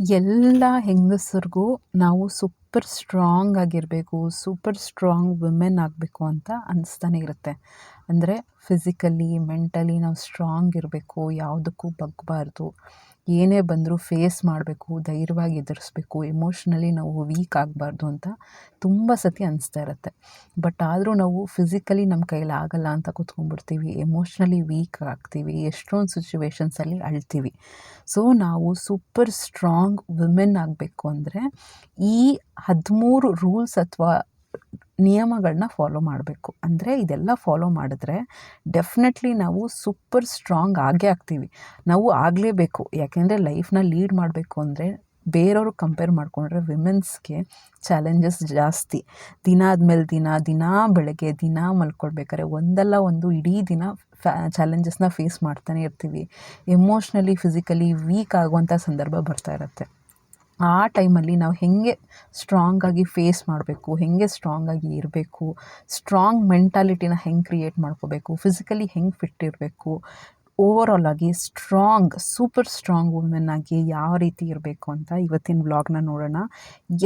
ಎಲ್ಲ ಹೆಂಗಸರಿಗೂ ನಾವು ಸೂಪರ್ ಸ್ಟ್ರಾಂಗ್ ಆಗಿರಬೇಕು ಸೂಪರ್ ಸ್ಟ್ರಾಂಗ್ ವುಮೆನ್ ಆಗಬೇಕು ಅಂತ ಅನಿಸ್ತಾನೆ ಇರುತ್ತೆ. ಅಂದರೆ ಫಿಸಿಕಲಿ ಮೆಂಟಲಿ ನಾವು ಸ್ಟ್ರಾಂಗ್ ಇರಬೇಕು, ಯಾವುದಕ್ಕೂ ಬಗ್ಗಬಾರ್ದು ಏನೇ ಬಂದರೂ ಫೇಸ್ ಮಾಡಬೇಕು, ಧೈರ್ಯವಾಗಿ ಎದುರಿಸ್ಬೇಕು ಎಮೋಷ್ನಲಿ ನಾವು ವೀಕ್ ಆಗಬಾರ್ದು ಅಂತ ತುಂಬ ಸತಿ ಅನಿಸ್ತಾ ಇರುತ್ತೆ. ಬಟ್ ಆದರೂ ನಾವು ಫಿಸಿಕಲಿ ನಮ್ಮ ಕೈಯಲ್ಲಿ ಆಗಲ್ಲ ಅಂತ ಕೂತ್ಕೊಂಡ್ಬಿಡ್ತೀವಿ ಎಮೋಷ್ನಲಿ ವೀಕ್ ಆಗ್ತೀವಿ, ಎಷ್ಟೊಂದು ಸಿಚುವೇಶನ್ಸಲ್ಲಿ ಅಳ್ತೀವಿ. ಸೊ ನಾವು ಸೂಪರ್ ಸ್ಟ್ರಾಂಗ್ ವುಮೆನ್ ಆಗಬೇಕು ಅಂದರೆ ಈ ಹದಿಮೂರು ರೂಲ್ಸ್ ಅಥವಾ ನಿಯಮಗಳನ್ನ ಫಾಲೋ ಮಾಡಬೇಕು. ಅಂದರೆ ಇದೆಲ್ಲ ಫಾಲೋ ಮಾಡಿದ್ರೆ ಡೆಫಿನೆಟ್ಲಿ ನಾವು ಸೂಪರ್ ಸ್ಟ್ರಾಂಗ್ ಆಗೇ ಆಗ್ತೀವಿ. ನಾವು ಆಗಲೇಬೇಕು. ಯಾಕೆಂದರೆ ಲೈಫ್ನ ಲೀಡ್ ಮಾಡಬೇಕು ಅಂದರೆ ಬೇರೆಯವ್ರಿಗೆ ಕಂಪೇರ್ ಮಾಡಿಕೊಂಡ್ರೆ ವಿಮೆನ್ಸ್ಗೆ ಚಾಲೆಂಜಸ್ ಜಾಸ್ತಿ. ದಿನ ಆದಮೇಲೆ ದಿನ ದಿನ ಬೆಳಗ್ಗೆ ದಿನ ಮಲ್ಕೊಳ್ಬೇಕಾದ್ರೆ ಒಂದಲ್ಲ ಒಂದು ಇಡೀ ದಿನ ಫ್ಯಾ ಚಾಲೆಂಜಸ್ನ ಫೇಸ್ ಮಾಡ್ತಾನೆ ಇರ್ತೀವಿ. ಎಮೋಷ್ನಲಿ ಫಿಸಿಕಲಿ ವೀಕ್ ಆಗುವಂಥ ಸಂದರ್ಭ ಬರ್ತಾ ಇರುತ್ತೆ. ಆ ಟೈಮಲ್ಲಿ ನಾವು ಹೇಗೆ ಸ್ಟ್ರಾಂಗಾಗಿ ಫೇಸ್ ಮಾಡಬೇಕು, ಹೇಗೆ ಸ್ಟ್ರಾಂಗಾಗಿ ಇರಬೇಕು ಸ್ಟ್ರಾಂಗ್ ಮೆಂಟಾಲಿಟಿನ ಹೆಂಗೆ ಕ್ರಿಯೇಟ್ ಮಾಡ್ಕೋಬೇಕು ಫಿಸಿಕಲಿ ಹೆಂಗೆ ಫಿಟ್ ಇರಬೇಕು ಓವರಾಲ್ ಆಗಿ ಸ್ಟ್ರಾಂಗ್ ಸೂಪರ್ ಸ್ಟ್ರಾಂಗ್ ವುಮೆನ್ ಆಗಿ ಯಾವ ರೀತಿ ಇರಬೇಕು ಅಂತ ಇವತ್ತಿನ ವ್ಲಾಗ್ನ ನೋಡೋಣ.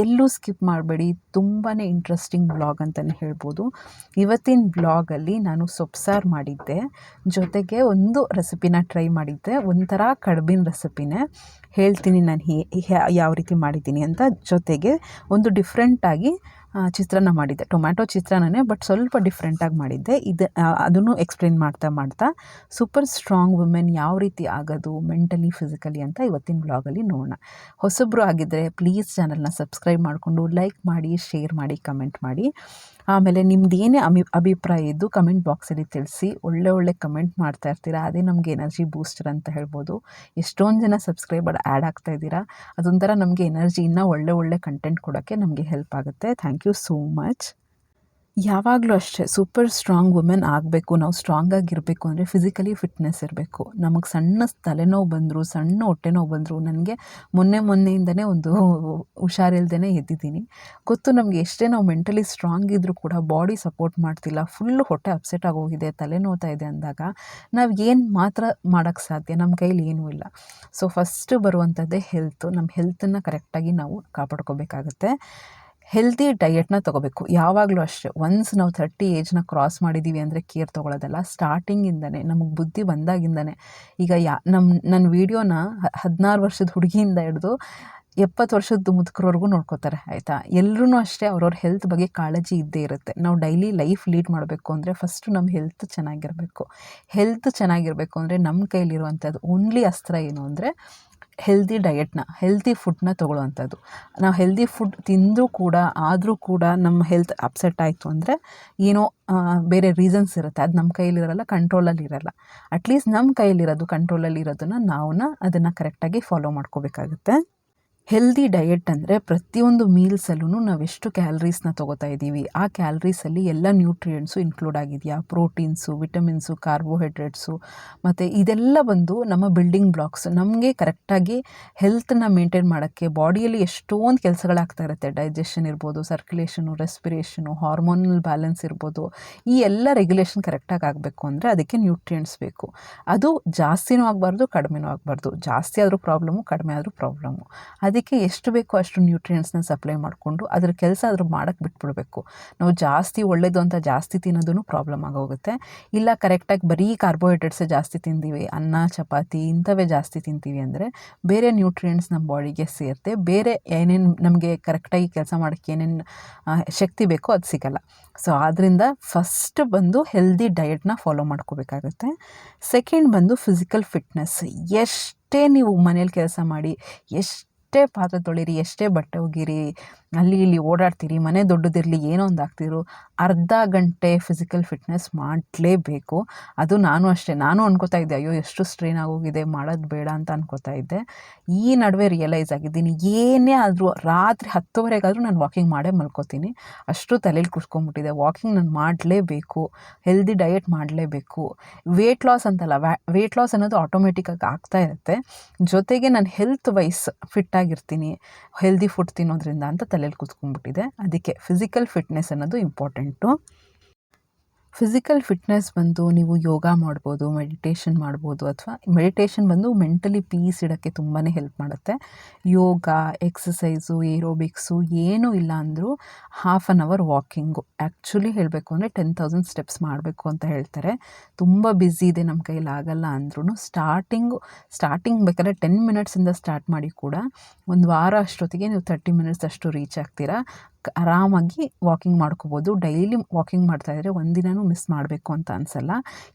ಎಲ್ಲೂ ಸ್ಕಿಪ್ ಮಾಡಬೇಡಿ ತುಂಬಾ ಇಂಟ್ರೆಸ್ಟಿಂಗ್ ವ್ಲಾಗ್ ಅಂತಲೇ ಹೇಳ್ಬೋದು. ಇವತ್ತಿನ ವ್ಲಾಗಲ್ಲಿ ನಾನು ಸೊಪ್ಸಾರು ಮಾಡಿದ್ದೆ. ಜೊತೆಗೆ ಒಂದು ರೆಸಿಪಿನ ಟ್ರೈ ಮಾಡಿದ್ದೆ. ಒಂಥರ ಕಡುಬಿನ ರೆಸಿಪಿನೇ ಹೇಳ್ತೀನಿ ನಾನು ಯಾವ ರೀತಿ ಮಾಡಿದ್ದೀನಿ ಅಂತ. ಜೊತೆಗೆ ಒಂದು ಡಿಫ್ರೆಂಟಾಗಿ ಚಿತ್ರಾನ್ನ ಮಾಡಿದ್ದೆ. ಟೊಮ್ಯಾಟೊ ಚಿತ್ರಾನ್ನನೇ, ಬಟ್ ಸ್ವಲ್ಪ ಡಿಫ್ರೆಂಟಾಗಿ ಮಾಡಿದ್ದೆ. ಇದು ಅದನ್ನು ಎಕ್ಸ್ಪ್ಲೇನ್ ಮಾಡ್ತಾ ಮಾಡ್ತಾ ಸೂಪರ್ ಸ್ಟ್ರಾಂಗ್ ವುಮೆನ್ ಯಾವ ರೀತಿ ಆಗೋದು ಮೆಂಟಲಿ ಫಿಸಿಕಲಿ ಅಂತ ಇವತ್ತಿನ ಬ್ಲಾಗಲ್ಲಿ ನೋಡೋಣ. ಹೊಸಬ್ರು ಆಗಿದ್ದರೆ ಪ್ಲೀಸ್ ಚಾನಲ್ನ ಸಬ್ಸ್ಕ್ರೈಬ್ ಮಾಡಿಕೊಂಡು ಲೈಕ್ ಮಾಡಿ ಶೇರ್ ಮಾಡಿ ಕಮೆಂಟ್ ಮಾಡಿ. ಆಮೇಲೆ ನಿಮ್ದು ಏನೇ ಅಮಿ, ಅಭಿಪ್ರಾಯ ಇದ್ದು ಕಮೆಂಟ್ ಬಾಕ್ಸಲ್ಲಿ ತಿಳಿಸಿ. ಒಳ್ಳೆ ಒಳ್ಳೆ ಕಮೆಂಟ್ ಮಾಡ್ತಾ ಇರ್ತೀರ. ಅದೇ ನಮಗೆ ಎನರ್ಜಿ ಬೂಸ್ಟರ್ ಅಂತ ಹೇಳ್ಬೋದು. ಎಷ್ಟೊಂದು ಜನ ಸಬ್ಸ್ಕ್ರೈಬರ್ ಆ್ಯಡ್ ಆಗ್ತಾ ಇದ್ದೀರಾ. ಅದೊಂಥರ ನಮಗೆ ಎನರ್ಜಿ ಇನ್ನೂ ಒಳ್ಳೆ ಒಳ್ಳೆ ಕಂಟೆಂಟ್ ಕೊಡೋಕ್ಕೆ ನಮಗೆ ಹೆಲ್ಪ್ ಆಗುತ್ತೆ. ಥ್ಯಾಂಕ್ ಯು ಸೋ ಮಚ್ ಯಾವಾಗಲೂ ಅಷ್ಟೇ ಸೂಪರ್ ಸ್ಟ್ರಾಂಗ್ ವುಮೆನ್ ಆಗಬೇಕು, ನಾವು ಸ್ಟ್ರಾಂಗಾಗಿರಬೇಕು ಅಂದರೆ ಫಿಸಿಕಲಿ ಫಿಟ್ನೆಸ್ ಇರಬೇಕು. ನಮಗೆ ಸಣ್ಣ ತಲೆನೋವು ಬಂದರು, ಸಣ್ಣ ಹೊಟ್ಟೆ ನೋವು ಬಂದರು, ನನಗೆ ಮೊನ್ನೆ ಮೊನ್ನೆಯಿಂದನೇ ಒಂದು ಹುಷಾರಿಲ್ದೇ ಎದ್ದಿದ್ದೀನಿ. ಗೊತ್ತು ನಮಗೆ ಎಷ್ಟೇ ನಾವು ಮೆಂಟಲಿ ಸ್ಟ್ರಾಂಗ್ ಇದ್ದರೂ ಕೂಡ ಬಾಡಿ ಸಪೋರ್ಟ್ ಮಾಡ್ತಿಲ್ಲ ಫುಲ್ ಹೊಟ್ಟೆ ಅಪ್ಸೆಟ್ ಆಗೋಗಿದೆ ತಲೆ ನೋವ್ತಾ ಇದೆ ಅಂದಾಗ ನಾವು ಏನು ಮಾತ್ರ ಮಾಡೋಕ್ಕೆ ಸಾಧ್ಯ ನಮ್ಮ ಕೈಲಿ ಏನೂ ಇಲ್ಲ. ಸೊ ಫಸ್ಟ್ ಬರುವಂಥದ್ದೇ ಹೆಲ್ತು ನಮ್ಮ ಹೆಲ್ತನ್ನು ಕರೆಕ್ಟಾಗಿ ನಾವು ಕಾಪಾಡ್ಕೋಬೇಕಾಗತ್ತೆ. ಹೆಲ್ದಿ ಡಯೆಟ್ನ ತೊಗೋಬೇಕು. ಯಾವಾಗಲೂ ಅಷ್ಟೇ ಒನ್ಸ್ ನಾವು ಥರ್ಟಿ ಏಜ್ನ ಕ್ರಾಸ್ ಮಾಡಿದ್ದೀವಿ ಅಂದರೆ ಕೇರ್ ತೊಗೊಳ್ಳೋದಲ್ಲ. ಸ್ಟಾರ್ಟಿಂಗಿಂದನೇ ನಮಗೆ ಬುದ್ಧಿ ಬಂದಾಗಿಂದನೇ. ಈಗ ಯಾ ನಮ್ಮ ನನ್ನ ವೀಡಿಯೋನ ಹದಿನಾರು ವರ್ಷದ ಹುಡುಗಿಯಿಂದ ಹಿಡಿದು ಎಪ್ಪತ್ತು ವರ್ಷದ ಮುದುಕರವರೆಗೂ ನೋಡ್ಕೋತಾರೆ, ಆಯಿತಾ? ಎಲ್ಲರೂ ಅಷ್ಟೇ ಅವ್ರವ್ರ ಹೆಲ್ತ್ ಬಗ್ಗೆ ಕಾಳಜಿ ಇದ್ದೇ ಇರುತ್ತೆ. ನಾವು ಡೈಲಿ ಲೈಫ್ ಲೀಡ್ ಮಾಡಬೇಕು ಅಂದರೆ ಫಸ್ಟು ನಮ್ಮ ಹೆಲ್ತ್ ಚೆನ್ನಾಗಿರಬೇಕು. ಹೆಲ್ತ್ ಚೆನ್ನಾಗಿರಬೇಕು ಅಂದರೆ ನಮ್ಮ ಕೈಲಿರುವಂಥದ್ದು ಓನ್ಲಿ ಅಸ್ತ್ರ ಏನು ಅಂದರೆ ಹೆಲ್ದಿ ಡಯೆಟ್ನ ಹೆಲ್ದಿ ಫುಡ್ನ ತೊಗೊಳ್ಳುವಂಥದ್ದು. ನಾವು ಹೆಲ್ದಿ ಫುಡ್ ತಿಂದರೂ ಕೂಡ, ಆದರೂ ಕೂಡ ನಮ್ಮ ಹೆಲ್ತ್ ಅಪ್ಸೆಟ್ ಆಯಿತು ಅಂದರೆ ಏನೋ ಬೇರೆ ರೀಸನ್ಸ್ ಇರುತ್ತೆ. ಅದು ನಮ್ಮ ಕೈಯಲ್ಲಿರಲ್ಲ ಕಂಟ್ರೋಲಲ್ಲಿ ಇರಲ್ಲ. ಅಟ್ಲೀಸ್ಟ್ ನಮ್ಮ ಕೈಯಲ್ಲಿರೋದು ಕಂಟ್ರೋಲಲ್ಲಿ ಇರೋದನ್ನು ನಾವು ಅದನ್ನು ಕರೆಕ್ಟಾಗಿ ಫಾಲೋ ಮಾಡ್ಕೋಬೇಕಾಗುತ್ತೆ. ಹೆಲ್ದಿ ಡಯೆಟ್ ಅಂದರೆ ಪ್ರತಿಯೊಂದು ಮೀಲ್ಸಲ್ಲೂ ನಾವು ಎಷ್ಟು ಕ್ಯಾಲ್ರೀಸ್ನ ತೊಗೋತಾ ಇದ್ದೀವಿ. ಆ ಕ್ಯಾಲ್ರೀಸಲ್ಲಿ ಎಲ್ಲ ನ್ಯೂಟ್ರಿಯೆಂಟ್ಸು ಇನ್ಕ್ಲೂಡ್ ಆಗಿದೆಯಾ? ಪ್ರೋಟೀನ್ಸು ವಿಟಮಿನ್ಸು ಕಾರ್ಬೋಹೈಡ್ರೇಟ್ಸು ಮತ್ತು ಇದೆಲ್ಲ ಬಂದು ನಮ್ಮ ಬಿಲ್ಡಿಂಗ್ ಬ್ಲಾಕ್ಸ್ ನಮಗೆ ಕರೆಕ್ಟಾಗಿ ಹೆಲ್ತನ್ನ ಮೇಂಟೈನ್ ಮಾಡೋಕ್ಕೆ ಬಾಡಿಯಲ್ಲಿ ಎಷ್ಟೊಂದು ಕೆಲಸಗಳಾಗ್ತಾ ಇರುತ್ತೆ. ಡೈಜೆಷನ್ ಇರ್ಬೋದು ಸರ್ಕ್ಯುಲೇಷನು ರೆಸ್ಪಿರೇಷನು ಹಾರ್ಮೋನಲ್ ಬ್ಯಾಲೆನ್ಸ್ ಇರ್ಬೋದು, ಈ ಎಲ್ಲ ರೆಗ್ಯುಲೇಷನ್ ಕರೆಕ್ಟಾಗಿ ಆಗಬೇಕು ಅಂದರೆ ಅದಕ್ಕೆ ನ್ಯೂಟ್ರಿಯೆಂಟ್ಸ್ ಬೇಕು. ಅದು ಜಾಸ್ತಿನೂ ಆಗಬಾರ್ದು, ಕಡಿಮೆನೂ ಆಗಬಾರ್ದು. ಜಾಸ್ತಿ ಆದರೂ ಪ್ರಾಬ್ಲಮ್ಮು ಕಡಿಮೆ ಆದರೂ ಪ್ರಾಬ್ಲಮ್ಮು ಅದಕ್ಕೆ ಎಷ್ಟು ಬೇಕೋ ಅಷ್ಟು ನ್ಯೂಟ್ರಿಯೆಂಟ್ಸ್ನ ಸಪ್ಲೈ ಮಾಡಿಕೊಂಡು ಅದ್ರ ಕೆಲಸ ಅದ್ರ ಮಾಡೋಕ್ಕೆ ಬಿಟ್ಬಿಡಬೇಕು. ನಾವು ಜಾಸ್ತಿ ಒಳ್ಳೆಯದು ಅಂತ ಜಾಸ್ತಿ ತಿನ್ನೋದೂ ಪ್ರಾಬ್ಲಮ್ ಆಗೋಗುತ್ತೆ. ಇಲ್ಲ ಕರೆಕ್ಟಾಗಿ ಬರೀ ಕಾರ್ಬೋಹೈಡ್ರೇಟ್ಸೇ ಜಾಸ್ತಿ ತಿಂತೀವಿ ಅನ್ನ, ಚಪಾತಿ ಇಂಥವೇ ಜಾಸ್ತಿ ತಿಂತೀವಿ ಅಂದರೆ ಬೇರೆ ನ್ಯೂಟ್ರಿಯೆಂಟ್ಸ್ ನಮ್ಮ ಬಾಡಿಗೆ ಸೇರುತ್ತೆ ಬೇರೆ ಏನೇನು ನಮಗೆ ಕರೆಕ್ಟಾಗಿ ಕೆಲಸ ಮಾಡೋಕ್ಕೆ ಏನೇನು ಶಕ್ತಿ ಬೇಕೋ ಅದು ಸಿಗಲ್ಲ. ಸೊ ಆದ್ದರಿಂದ ಫಸ್ಟ್ ಬಂದು ಹೆಲ್ದಿ ಡಯೆಟ್ನ ಫಾಲೋ ಮಾಡ್ಕೋಬೇಕಾಗುತ್ತೆ. ಸೆಕೆಂಡ್ ಬಂದು ಫಿಸಿಕಲ್ ಫಿಟ್ನೆಸ್ ಎಷ್ಟೇ ನೀವು ಮನೇಲಿ ಕೆಲಸ ಮಾಡಿ, ಎಷ್ಟು ಎಷ್ಟೇ ಪಾತ್ರೆ ತೊಳಿರಿ ಎಷ್ಟೇ ಬಟ್ಟೆ ಒಗೀರಿ ಅಲ್ಲಿ ಇಲ್ಲಿ ಓಡಾಡ್ತೀರಿ, ಮನೆ ದೊಡ್ಡದಿರಲಿ ಏನೋ ಒಂದು ಆಗ್ತಿರು ಅರ್ಧ ಗಂಟೆ ಫಿಸಿಕಲ್ ಫಿಟ್ನೆಸ್ ಮಾಡಲೇಬೇಕು. ಅದು ನಾನು ಅಷ್ಟೇ, ನಾನು ಅನ್ಕೋತಾ ಇದ್ದೆ, ಅಯ್ಯೋ, ಎಷ್ಟು ಸ್ಟ್ರೈನ್ ಆಗೋಗಿದೆ, ಮಾಡೋದು ಬೇಡ ಅಂತ ಅನ್ಕೋತಾ ಇದ್ದೆ. ಈ ನಡುವೆ ರಿಯಲೈಸ್ ಆಗಿದ್ದೀನಿ, ಏನೇ ಆದರೂ ರಾತ್ರಿ ಹತ್ತುವರೆಗಾದರೂ ನಾನು ವಾಕಿಂಗ್ ಮಾಡೇ ಮಲ್ಕೋತೀನಿ. ಅಷ್ಟು ತಲೆಯಲ್ಲಿ ಕುಡ್ಸ್ಕೊಂಬಿಟ್ಟಿದೆ ವಾಕಿಂಗ್ ನಾನು ಮಾಡಲೇಬೇಕು ಹೆಲ್ದಿ ಡಯೆಟ್ ಮಾಡಲೇಬೇಕು. ವೆಯ್ಟ್ ಲಾಸ್ ಅಂತಲ್ಲ ವ್ಯಾ ವೇಟ್ ಲಾಸ್ ಅನ್ನೋದು ಆಟೋಮೆಟಿಕ್ಕಾಗಿ ಆಗ್ತಾ ಇರುತ್ತೆ. ಜೊತೆಗೆ ನಾನು ಹೆಲ್ತ್ ವೈಸ್ ಫಿಟ್ಟಾಗಿರ್ತೀನಿ ಹೆಲ್ದಿ ಫುಡ್ ತಿನ್ನೋದ್ರಿಂದ ಅಂತ ತಲೆಯಲ್ಲಿ ಕುತ್ಕೊಂಡ್ಬಿಟ್ಟಿದೆ. ಅದಕ್ಕೆ ಫಿಸಿಕಲ್ ಫಿಟ್ನೆಸ್ ಅನ್ನೋದು ಇಂಪಾರ್ಟೆಂಟು ಫಿಸಿಕಲ್ ಫಿಟ್ನೆಸ್ ಬಂದು ನೀವು ಯೋಗ ಮಾಡ್ಬೋದು ಮೆಡಿಟೇಷನ್ ಮಾಡ್ಬೋದು ಅಥವಾ ಮೆಡಿಟೇಷನ್ ಬಂದು ಮೆಂಟಲಿ ಪೀಸ್ ಇಡೋಕ್ಕೆ ತುಂಬಾ ಹೆಲ್ಪ್ ಮಾಡುತ್ತೆ. ಯೋಗ ಎಕ್ಸಸೈಸು ಏರೋಬಿಕ್ಸು ಏನೂ ಇಲ್ಲ ಅಂದರೂ half an hour walking actually ಹೇಳಬೇಕು ಅಂದರೆ ಟೆನ್ ತೌಸಂಡ್ ಸ್ಟೆಪ್ಸ್ ಮಾಡಬೇಕು ಅಂತ ಹೇಳ್ತಾರೆ. ತುಂಬ ಬ್ಯುಸಿ ಇದೆ ನಮ್ಮ ಕೈಯಲ್ಲಿ ಆಗಲ್ಲ ಅಂದ್ರೂ ಸ್ಟಾರ್ಟಿಂಗು ಸ್ಟಾರ್ಟಿಂಗ್ ಬೇಕಾದ್ರೆ ಟೆನ್ ಮಿನಿಟ್ಸಿಂದ ಸ್ಟಾರ್ಟ್ ಮಾಡಿ ಕೂಡ ಒಂದು ವಾರ ಅಷ್ಟೊತ್ತಿಗೆ ನೀವು ತರ್ಟಿ ಮಿನಿಟ್ಸ್ ಅಷ್ಟು ರೀಚ್ ಆಗ್ತೀರಾ. ಆರಾಮಾಗಿ ವಾಕಿಂಗ್ ಮಾಡ್ಕೋಬೋದು. ಡೈಲಿ ವಾಕಿಂಗ್ ಮಾಡ್ತಾಯಿದ್ರೆ ಒಂದಿನವೂ ಮಿಸ್ ಮಾಡಬೇಕು ಅಂತ ಅನಿಸಲ್ಲ.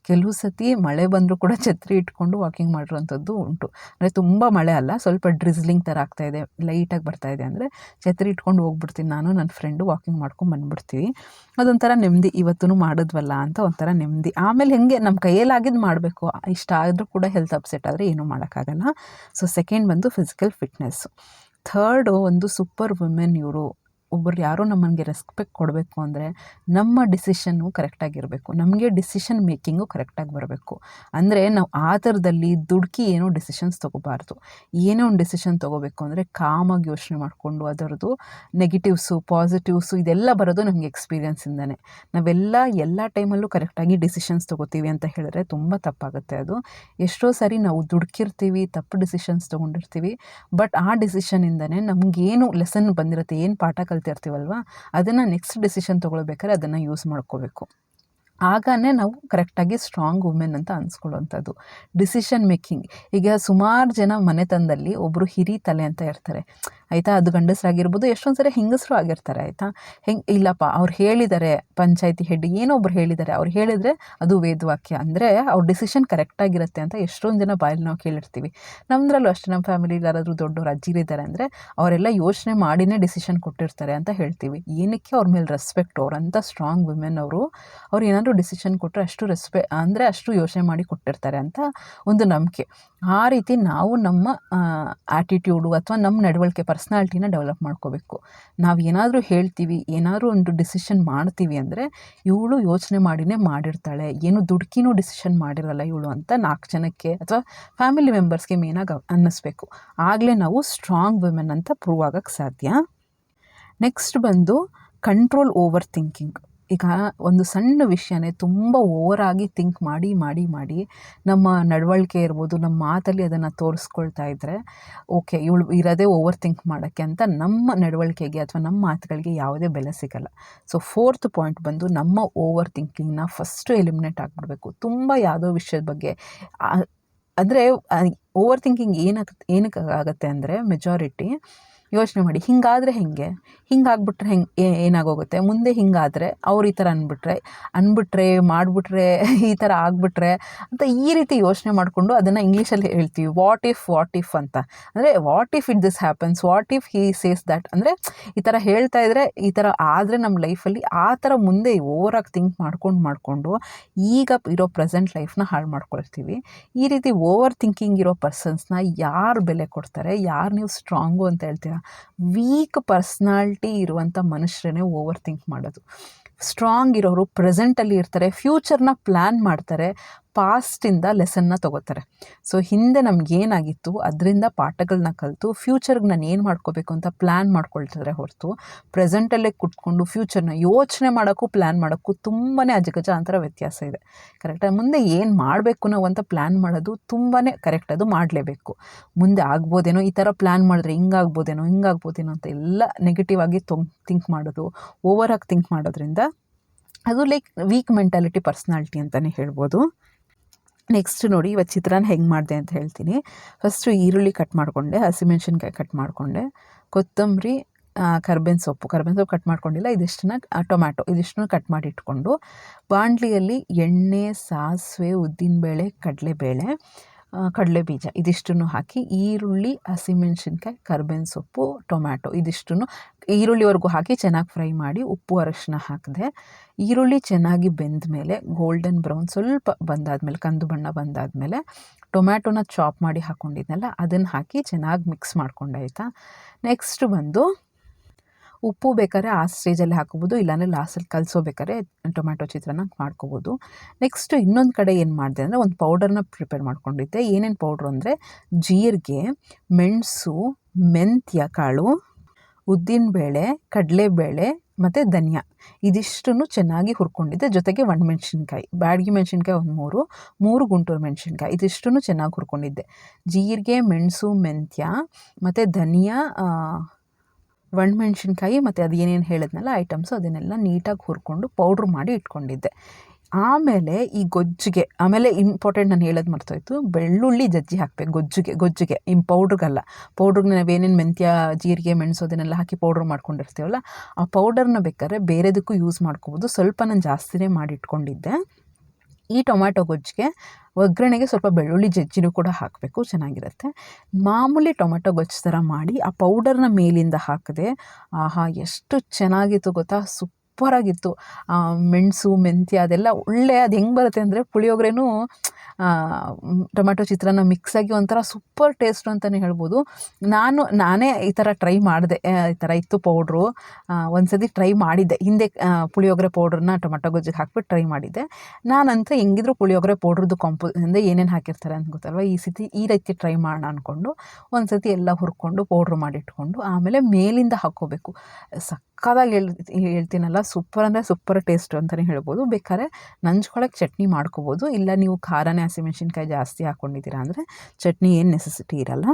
ಕೆಲವು ಸತಿ ಮಳೆ ಬಂದರೂ ಕೂಡ ಛತ್ರಿ ಇಟ್ಕೊಂಡು ವಾಕಿಂಗ್ ಮಾಡಿರೋವಂಥದ್ದು ಉಂಟು. ಅಂದರೆ ತುಂಬ ಮಳೆ ಅಲ್ಲ, ಸ್ವಲ್ಪ ಡ್ರಿಸ್ಲಿಂಗ್ ಥರ ಆಗ್ತಾಯಿದೆ ಲೈಟಾಗಿ ಬರ್ತಾಯಿದೆ ಅಂದರೆ ಛತ್ರಿ ಇಟ್ಕೊಂಡು ಹೋಗ್ಬಿಡ್ತೀನಿ ನಾನು ನನ್ನ ಫ್ರೆಂಡು ವಾಕಿಂಗ್ ಮಾಡ್ಕೊಂಡು ಬಂದುಬಿಡ್ತೀವಿ. ಅದೊಂಥರ ನೆಮ್ಮದಿ ಇವತ್ತೂ ಮಾಡಿದ್ವಲ್ಲ ಅಂತ ಒಂಥರ ನೆಮ್ಮದಿ. ಆಮೇಲೆ ಹೇಗೆ ನಮ್ಮ ಕೈಯಲ್ಲಾಗಿದ್ದು ಮಾಡಬೇಕು, ಇಷ್ಟ ಆದರೂ ಕೂಡ ಹೆಲ್ತ್ ಅಪ್ಸೆಟ್ ಆದರೆ ಏನೂ ಮಾಡೋಕ್ಕಾಗಲ್ಲ. ಸೊ ಸೆಕೆಂಡ್ ಬಂದು ಫಿಸಿಕಲ್ ಫಿಟ್ನೆಸ್ಸು ಥರ್ಡು ಒಂದು ಸೂಪರ್ ವುಮೆನ್ ಇವರು. ಒಬ್ಬರು ಯಾರೋ ನಮಗೆ ರೆಸ್ಪೆಕ್ಟ್ ಕೊಡಬೇಕು ಅಂದರೆ ನಮ್ಮ ಡಿಸಿಷನ್ನು ಕರೆಕ್ಟಾಗಿರಬೇಕು ನಮಗೆ ಡಿಸಿಷನ್ ಮೇಕಿಂಗು ಕರೆಕ್ಟಾಗಿ ಬರಬೇಕು. ಅಂದರೆ ನಾವು ಆ ಥರದಲ್ಲಿ ದುಡುಕಿ ಏನೋ ಡಿಸಿಷನ್ಸ್ ತೊಗೋಬಾರ್ದು. ಏನೋ ಒಂದು ಡಿಸಿಷನ್ ತೊಗೋಬೇಕು ಅಂದರೆ ಕಾಮಾಗಿ ಯೋಚನೆ ಮಾಡಿಕೊಂಡು ಅದರದ್ದು ನೆಗೆಟಿವ್ಸು ಪಾಸಿಟಿವ್ಸು ಇದೆಲ್ಲ ಬರೋದು ನಮಗೆ ಎಕ್ಸ್ಪೀರಿಯನ್ಸಿಂದನೇ ನಾವೆಲ್ಲ ಎಲ್ಲ ಟೈಮಲ್ಲೂ ಕರೆಕ್ಟಾಗಿ ಡಿಸಿಷನ್ಸ್ ತೊಗೋತೀವಿ ಅಂತ ಹೇಳಿದ್ರೆ ತುಂಬ ತಪ್ಪಾಗುತ್ತೆ ಅದು. ಎಷ್ಟೋ ಸಾರಿ ನಾವು ದುಡುಕಿರ್ತೀವಿ, ತಪ್ಪು ಡಿಸಿಷನ್ಸ್ ತೊಗೊಂಡಿರ್ತೀವಿ ಬಟ್ ಆ ಡಿಸಿಷನಿಂದನೇ ನಮಗೇನು ಲೆಸನ್ ಬಂದಿರುತ್ತೆ, ಏನು ಪಾಠ ಕಲ್ತಿರ್ತೀವಲ್ವ ಅದನ್ನು ನೆಕ್ಸ್ಟ್ ಡಿಸಿಷನ್ ತೊಗೊಳ್ಬೇಕಾದ್ರೆ ಅದನ್ನು ಯೂಸ್ ಮಾಡ್ಕೋಬೇಕು. ಆಗನೇ ನಾವು ಕರೆಕ್ಟಾಗಿ ಸ್ಟ್ರಾಂಗ್ ವುಮೆನ್ ಅಂತ ಅನ್ಸ್ಕೊಳ್ಳುವಂಥದ್ದು. ಡಿಸಿಷನ್ ಮೇಕಿಂಗ್ ಈಗ ಸುಮಾರು ಜನ ಮನೆತನದಲ್ಲಿ ಒಬ್ಬರು ಹಿರಿ ತಲೆ ಅಂತ ಇರ್ತಾರೆ. ಆಯಿತಾ? ಅದು ಗಂಡಸರಾಗಿರ್ಬೋದು, ಎಷ್ಟೊಂದು ಸರಿ ಹೆಂಗಸರು ಆಗಿರ್ತಾರೆ, ಆಯಿತಾ? ಹೆಂಗೆ, ಇಲ್ಲಪ್ಪ, ಅವ್ರು ಹೇಳಿದ್ದಾರೆ ಪಂಚಾಯತಿ ಹೆಡ್ ಏನೋ ಒಬ್ರು ಹೇಳಿದ್ದಾರೆ ಅವ್ರು ಹೇಳಿದರೆ ಅದು ವೇದವಾಕ್ಯ. ಅಂದರೆ ಅವ್ರ ಡಿಸಿಷನ್ ಕರೆಕ್ಟಾಗಿರುತ್ತೆ ಅಂತ ಎಷ್ಟೊಂದು ಜನ ಬಾಯಲ್ಲಿ ನಾವು ಕೇಳಿರ್ತೀವಿ. ನಮ್ಮದ್ರಲ್ಲೂ ಅಷ್ಟೇ ನಮ್ಮ ಫ್ಯಾಮಿಲಿಲಿ ಯಾರಾದರೂ ದೊಡ್ಡವ್ರು, ಅಜ್ಜಿರಿದ್ದಾರೆ ಅಂದರೆ ಅವರೆಲ್ಲ ಯೋಚನೆ ಮಾಡಿನೇ ಡಿಸಿಷನ್ ಕೊಟ್ಟಿರ್ತಾರೆ ಅಂತ ಹೇಳ್ತೀವಿ. ಏನಕ್ಕೆ ಅವ್ರ ಮೇಲೆ ರೆಸ್ಪೆಕ್ಟ್ ಅವ್ರಂಥ ಸ್ಟ್ರಾಂಗ್ ವುಮೆನ್ ಅವರು, ಅವ್ರು ಏನಾದರೂ ಡಿಸಿಷನ್ ಕೊಟ್ಟರೆ ಅಷ್ಟು ರೆಸ್ಪೆ ಅಂದರೆ ಅಷ್ಟು ಯೋಚನೆ ಮಾಡಿ ಕೊಟ್ಟಿರ್ತಾರೆ ಅಂತ ಒಂದು ನಂಬಿಕೆ. ಆ ರೀತಿ ನಾವು ನಮ್ಮ ಆ್ಯಟಿಟ್ಯೂಡು ಅಥವಾ ನಮ್ಮ ನಡವಳಿಕೆ ಪರ್ಸ್ನಾಲಿಟಿನ ಡೆವಲಪ್ ಮಾಡ್ಕೋಬೇಕು. ನಾವು ಏನಾದರೂ ಹೇಳ್ತೀವಿ, ಏನಾದರೂ ಒಂದು ಡಿಸಿಷನ್ ಮಾಡ್ತೀವಿ ಅಂದರೆ ಇವಳು ಯೋಚನೆ ಮಾಡಿನೇ ಮಾಡಿರ್ತಾಳೆ. ಏನು ದುಡುಕಿನೂ ಡಿಸಿಷನ್ ಮಾಡಿರಲ್ಲ ಇವಳು ಅಂತ ನಾಲ್ಕು ಜನಕ್ಕೆ ಅಥವಾ ಫ್ಯಾಮಿಲಿ ಮೆಂಬರ್ಸ್ಗೆ ಮೇನಾಗಿ ಅನ್ನಿಸ್ಬೇಕು. ಆಗಲೇ ನಾವು ಸ್ಟ್ರಾಂಗ್ ವುಮೆನ್ ಅಂತ ಪ್ರೂವ್ ಆಗೋಕ್ಕೆ ಸಾಧ್ಯ. ನೆಕ್ಸ್ಟ್ ಬಂದು ಕಂಟ್ರೋಲ್ ಓವರ್ ಥಿಂಕಿಂಗ್ ಈಗ ಒಂದು ಸಣ್ಣ ವಿಷಯನೇ ತುಂಬ ಓವರಾಗಿ ಥಿಂಕ್ ಮಾಡಿ ಮಾಡಿ ಮಾಡಿ ನಮ್ಮ ನಡವಳಿಕೆ ಇರ್ಬೋದು, ನಮ್ಮ ಮಾತಲ್ಲಿ ಅದನ್ನು ತೋರಿಸ್ಕೊಳ್ತಾ ಇದ್ದರೆ ಓಕೆ ಇವಳು ಇರೋದೇ ಓವರ್ ಥಿಂಕ್ ಮಾಡೋಕ್ಕೆ ಅಂತ ನಮ್ಮ ನಡವಳಿಕೆಗೆ ಅಥವಾ ನಮ್ಮ ಮಾತುಗಳಿಗೆ ಯಾವುದೇ ಬೆಲೆ ಸಿಗಲ್ಲ. ಸೊ ಫೋರ್ತ್ ಪಾಯಿಂಟ್ ಬಂದು ನಮ್ಮ ಓವರ್ ಥಿಂಕಿಂಗ್ನ ಫಸ್ಟು ಎಲಿಮಿನೇಟ್ ಆಗಿಬಿಡ್ಬೇಕು. ತುಂಬ ಯಾವುದೋ ವಿಷಯದ ಬಗ್ಗೆ. ಅಂದರೆ ಓವರ್ ಥಿಂಕಿಂಗ್ ಏನಕ್ಕೆ ಏನಕ್ಕೆ ಆಗುತ್ತೆ ಅಂದರೆ ಮೆಜಾರಿಟಿ ಯೋಚನೆ ಮಾಡಿ, ಹಿಂಗಾದರೆ ಹೇಗೆ? ಹಿಂಗಾಗ್ಬಿಟ್ರೆ ಹೆಂಗೆ ಏನಾಗೋಗುತ್ತೆ? ಮುಂದೆ ಹಿಂಗಾದರೆ ಅವ್ರು ಈ ಥರ ಅಂದ್ಬಿಟ್ರೆ ಅಂದ್ಬಿಟ್ರೆ ಮಾಡಿಬಿಟ್ರೆ, ಈ ಥರ ಆಗ್ಬಿಟ್ರೆ ಅಂತ ಈ ರೀತಿ ಯೋಚನೆ ಮಾಡಿಕೊಂಡು ಅದನ್ನು ಇಂಗ್ಲೀಷಲ್ಲಿ ಹೇಳ್ತೀವಿ ವಾಟ್ ಇಫ್ ವಾಟ್ ಇಫ್ ಅಂತ. ಅಂದರೆ what if it this happens what if he says that ಅಂದರೆ, ಈ ಥರ ಹೇಳ್ತಾ ಇದ್ದರೆ ಈ ಥರ ಆದರೆ ನಮ್ಮ ಲೈಫಲ್ಲಿ ಆ ಥರ ಮುಂದೆ ಓವರಾಗಿ ಥಿಂಕ್ ಮಾಡ್ಕೊಂಡು, ಮಾಡಿಕೊಂಡು ಈಗ ಇರೋ ಪ್ರೆಸೆಂಟ್ ಲೈಫ್ನ ಹಾಳು ಮಾಡ್ಕೊಳ್ತೀವಿ. ಈ ರೀತಿ ಓವರ್ ಥಿಂಕಿಂಗ್ ಇರೋ ಪರ್ಸನ್ಸ್ನ ಯಾರು ಬೆಲೆ ಕೊಡ್ತಾರೆ, ಯಾರು ನೀವು ಸ್ಟ್ರಾಂಗು ಅಂತ ಹೇಳ್ತೀರಾ? ವೀಕ್ ಪರ್ಸ್ನಾಲ್ಟಿ ಇರುವಂಥ ಮನುಷ್ಯರೇ ಓವರ್ ಥಿಂಕ್ ಮಾಡೋದು. ಸ್ಟ್ರಾಂಗ್ ಇರೋರು ಪ್ರೆಸೆಂಟಲ್ಲಿ ಇರ್ತಾರೆ ಫ್ಯೂಚರ್ನ ಪ್ಲ್ಯಾನ್ ಮಾಡ್ತಾರೆ ಪಾಸ್ಟಿಂದ ಲೆಸನ್ನ ತಗೋತಾರೆ. ಸೊ, ಹಿಂದೆ ನಮಗೇನಾಗಿತ್ತು ಅದರಿಂದ ಪಾಠಗಳನ್ನ ಕಲಿತು, ಫ್ಯೂಚರ್ಗೆ ನಾನು ಏನು ಮಾಡ್ಕೋಬೇಕು ಅಂತ ಪ್ಲ್ಯಾನ್ ಮಾಡ್ಕೊಳ್ತಾರೆ ಹೊರತು, ಪ್ರೆಸೆಂಟಲ್ಲೇ ಕುತ್ಕೊಂಡು ಫ್ಯೂಚರ್ನ ಯೋಚನೆ ಮಾಡೋಕ್ಕೂ ಪ್ಲ್ಯಾನ್ ಮಾಡೋಕ್ಕೂ ತುಂಬಾ ಅಂತರ ವ್ಯತ್ಯಾಸ ಇದೆ. ಕರೆಕ್ಟಾಗಿ ಮುಂದೆ ಏನು ಮಾಡಬೇಕು ನಾವು ಅಂತ ಪ್ಲ್ಯಾನ್ ಮಾಡೋದು ತುಂಬಾ ಕರೆಕ್ಟ್, ಅದು ಮಾಡಲೇಬೇಕು. ಮುಂದೆ ಆಗ್ಬೋದೇನೋ, ಈ ಥರ ಪ್ಲ್ಯಾನ್ ಮಾಡಿದ್ರೆ ಹಿಂಗಾಗ್ಬೋದೇನೋ ಹಿಂಗಾಗ್ಬೋದೇನೋ ಅಂತ ಎಲ್ಲ ನೆಗೆಟಿವ್ ಆಗಿ ಥಿಂಕ್ ಮಾಡೋದು ಓವರಾಗಿ ಥಿಂಕ್ ಮಾಡೋದ್ರಿಂದ, ಅದು ಲೈಕ್ ವೀಕ್ ಮೆಂಟಾಲಿಟಿ ಪರ್ಸ್ನಾಲಿಟಿ ಅಂತಲೇ ಹೇಳ್ಬೋದು. ನೆಕ್ಸ್ಟ್ ನೋಡಿ ಇವತ್ತು ಚಿತ್ರಾನ್ನ ಹೆಂಗೆ ಮಾಡಿದೆ ಅಂತ ಹೇಳ್ತೀನಿ. ಫಸ್ಟು ಈರುಳ್ಳಿ ಕಟ್ ಮಾಡಿಕೊಂಡೆ ಹಸಿಮೆಣ್ಸಿನ್ಕಾಯಿ ಕಟ್ ಮಾಡಿಕೊಂಡೆ. ಕೊತ್ತಂಬರಿ ಕರ್ಬೇವಿನ ಸೊಪ್ಪು. ಕರ್ಬೇವಿನ ಸೊಪ್ಪು ಕಟ್ ಮಾಡ್ಕೊಂಡಿಲ್ಲ, ಇದಿಷ್ಟನ್ನ ಟೊಮ್ಯಾಟೊ ಇದಿಷ್ಟನ್ನು ಕಟ್ ಮಾಡಿ ಇಟ್ಕೊಂಡು, ಬಾಣಲಿಯಲ್ಲಿ ಎಣ್ಣೆ, ಸಾಸಿವೆ, ಉದ್ದಿನಬೇಳೆ, ಕಡಲೆಬೇಳೆ ಕಡಲೆ ಬೀಜ. ಇದಿಷ್ಟನ್ನು ಹಾಕಿ ಈರುಳ್ಳಿ ಹಸಿಮೆಣಸಿನ್ಕಾಯಿ ಕರ್ಬೇವಿನ ಸೊಪ್ಪು, ಟೊಮ್ಯಾಟೊ ಇದಿಷ್ಟನ್ನು ಈರುಳ್ಳಿವರೆಗೂ ಹಾಕಿ ಚೆನ್ನಾಗಿ ಫ್ರೈ ಮಾಡಿ ಉಪ್ಪು, ಅರಶಿನ ಹಾಕಿದೆ, ಈರುಳ್ಳಿ ಚೆನ್ನಾಗಿ ಬೆಂದ ಮೇಲೆ ಗೋಲ್ಡನ್ ಬ್ರೌನ್ ಸ್ವಲ್ಪ ಬಂದಾದಮೇಲೆ, ಕಂದು ಬಣ್ಣ ಬಂದಾದಮೇಲೆ ಟೊಮ್ಯಾಟೊನ ಚಾಪ್ ಮಾಡಿ ಹಾಕ್ಕೊಂಡಿದ್ನಲ್ಲ ಅದನ್ನು ಹಾಕಿ ಚೆನ್ನಾಗಿ ಮಿಕ್ಸ್ ಮಾಡ್ಕೊಂಡೆ ಆಯಿತಾ? ನೆಕ್ಸ್ಟ್ ಬಂದು ಉಪ್ಪು ಬೇಕಾದ್ರೆ ಆ ಸ್ಟೇಜಲ್ಲಿ ಹಾಕೋಬೋದು, ಇಲ್ಲಾಂದರೆ ಲಾಸ್ಟಲ್ಲಿ ಕಲಸೋಬೇಕಾದ್ರೆ ಟೊಮ್ಯಾಟೊ ಚಿತ್ರಾನ್ನ ಮಾಡ್ಕೋಬೋದು. ನೆಕ್ಸ್ಟು ಇನ್ನೊಂದು ಕಡೆ ಏನು ಮಾಡಿದೆ ಅಂದರೆ ಒಂದು ಪೌಡರ್ನ ಪ್ರಿಪೇರ್ ಮಾಡ್ಕೊಂಡಿದ್ದೆ. ಏನೇನು ಪೌಡ್ರು ಅಂದರೆ ಜೀರಿಗೆ, ಮೆಣಸು, ಮೆಂತ್ಯ, ಕಾಳು, ಉದ್ದಿನಬೇಳೆ, ಕಡಲೆಬೇಳೆ ಮತ್ತು ಧನಿಯಾ. ಇದಿಷ್ಟನ್ನು ಚೆನ್ನಾಗಿ ಹುರ್ಕೊಂಡಿದ್ದೆ. ಜೊತೆಗೆ ಒಣಮೆಣ್ಸಿನ್ಕಾಯಿ ಬ್ಯಾಡಗಿ ಮೆಣಸಿನ್ಕಾಯಿ ಒಂದು ಮೂರು ಮೂರು ಗುಂಟೂರು ಮೆಣಸಿನ್ಕಾಯಿ, ಇದಿಷ್ಟನ್ನು ಚೆನ್ನಾಗಿ ಹುರ್ಕೊಂಡಿದ್ದೆ. ಜೀರಿಗೆ, ಮೆಣಸು, ಮೆಂತ್ಯ ಮತ್ತು ಧನಿಯಾ ಒಣಮೆಣ್ಸಿನ್ಕಾಯಿ ಮತ್ತು ಅದು ಏನೇನು ಹೇಳಿದ್ನಲ್ಲ ಐಟಮ್ಸು ಅದನ್ನೆಲ್ಲ ನೀಟಾಗಿ ಹುರ್ಕೊಂಡು ಪೌಡ್ರ್ ಮಾಡಿ ಇಟ್ಕೊಂಡಿದ್ದೆ. ಆಮೇಲೆ ಈ ಗೊಜ್ಜಿಗೆ, ಆಮೇಲೆ ಇಂಪಾರ್ಟೆಂಟ್ ನಾನು ಹೇಳೋದು ಮರ್ತೋಯ್ತು, ಬೆಳ್ಳುಳ್ಳಿ ಜಜ್ಜಿ ಹಾಕಬೇಕು ಗೊಜ್ಜಿಗೆ ಗೊಜ್ಜಿಗೆ ಇನ್ನು ಪೌಡ್ರಿಗಲ್ಲ ಪೌಡ್ರಿಗೆ ನಾವೇನೇನು ಮೆಂತ್ಯ, ಜೀರಿಗೆ, ಮೆಣಸು ಅದನ್ನೆಲ್ಲ ಹಾಕಿ ಪೌಡ್ರ್ ಮಾಡ್ಕೊಂಡಿರ್ತೀವಲ್ಲ, ಆ ಪೌಡರ್ನ ಬೇಕಾದ್ರೆ ಬೇರೆದಕ್ಕೂ ಯೂಸ್ ಮಾಡ್ಕೋಬೋದು. ಸ್ವಲ್ಪ ನಾನು ಜಾಸ್ತಿನೇ ಮಾಡಿ ಇಟ್ಕೊಂಡಿದ್ದೆ. ಈ ಟೊಮ್ಯಾಟೊ ಗೊಜ್ಜಿಗೆ ಒಗ್ಗರಣೆಗೆ ಸ್ವಲ್ಪ ಬೆಳ್ಳುಳ್ಳಿ ಜಜ್ಜಿನೂ ಕೂಡ ಹಾಕಬೇಕು, ಚೆನ್ನಾಗಿರುತ್ತೆ. ಮಾಮೂಲಿ ಟೊಮೆಟೊ ಗೊಜ್ಜು ಥರ ಮಾಡಿ ಆ ಪೌಡರ್ನ ಮೇಲಿಂದ ಹಾಕಿದೆ, ಆಹಾ, ಎಷ್ಟು ಚೆನ್ನಾಗಿತ್ತು ಗೊತ್ತಾ? ಸೂಪರಾಗಿತ್ತು ಮೆಣಸು, ಮೆಂತ್ಯ ಅದೆಲ್ಲ ಒಳ್ಳೆ, ಅದು ಹೆಂಗೆ ಬರುತ್ತೆ ಅಂದರೆ ಪುಳಿಯೋಗರೆನೂ ಟೊಮೆಟೊ ಚಿತ್ರಾನ್ನ ಮಿಕ್ಸಾಗಿ ಒಂಥರ ಸೂಪರ್ ಟೇಸ್ಟು ಅಂತಲೇ ಹೇಳ್ಬೋದು. ನಾನು, ನಾನೇ ಈ ಥರ ಟ್ರೈ ಮಾಡಿದೆ. ಈ ಥರ ಇತ್ತು ಪೌಡ್ರು. ಒಂದು ಸತಿ ಟ್ರೈ ಮಾಡಿದ್ದೆ. ಹಿಂದೆ ಪುಳಿಯೋಗರೆ ಪೌಡ್ರನ್ನ ಟೊಮೆಟೊ ಗೊಜ್ಜಿಗೆ ಹಾಕ್ಬಿಟ್ಟು ಟ್ರೈ ಮಾಡಿದ್ದೆ. ನಾನಂತೂ ಹೆಂಗಿದ್ರು ಪುಳಿಯೋಗರೆ ಪೌಡ್ರದ್ದು ಕಾಂಪೋ ಅಂದರೆ ಏನೇನು ಹಾಕಿರ್ತಾರೆ ಅಂತ ಗೊತ್ತಲ್ವ? ಈ ಸತಿ ಈ ರೀತಿ ಟ್ರೈ ಮಾಡೋಣ ಅಂದ್ಕೊಂಡು ಒಂದು ಸತಿ ಎಲ್ಲ ಹುರ್ಕೊಂಡು ಪೌಡ್ರ್ ಮಾಡಿಟ್ಕೊಂಡು ಆಮೇಲೆ ಮೇಲಿಂದ ಹಾಕ್ಕೋಬೇಕು. ಸಕ್ಕದಾಗಿ ಹೇಳ್, ಹೇಳ್ತೀನಲ್ಲ ಸೂಪರ್ ಅಂದರೆ ಸೂಪರ್ ಟೇಸ್ಟು ಅಂತಲೇ ಹೇಳ್ಬೋದು. ಬೇಕಾದ್ರೆ ನಂಚ್ಕೊಳಕ್ಕೆ ಚಟ್ನಿ ಮಾಡ್ಕೋಬೋದು. ಇಲ್ಲ ನೀವು ಖಾರನೇ ಹಸಿಮೆಣ್ಸಿನ್ಕಾಯಿ ಜಾಸ್ತಿ ಹಾಕ್ಕೊಂಡಿದ್ದೀರಾ ಅಂದರೆ ಚಟ್ನಿ ಏನು ನೆಸೆಸಿಟಿ ಇರಲ್ಲ.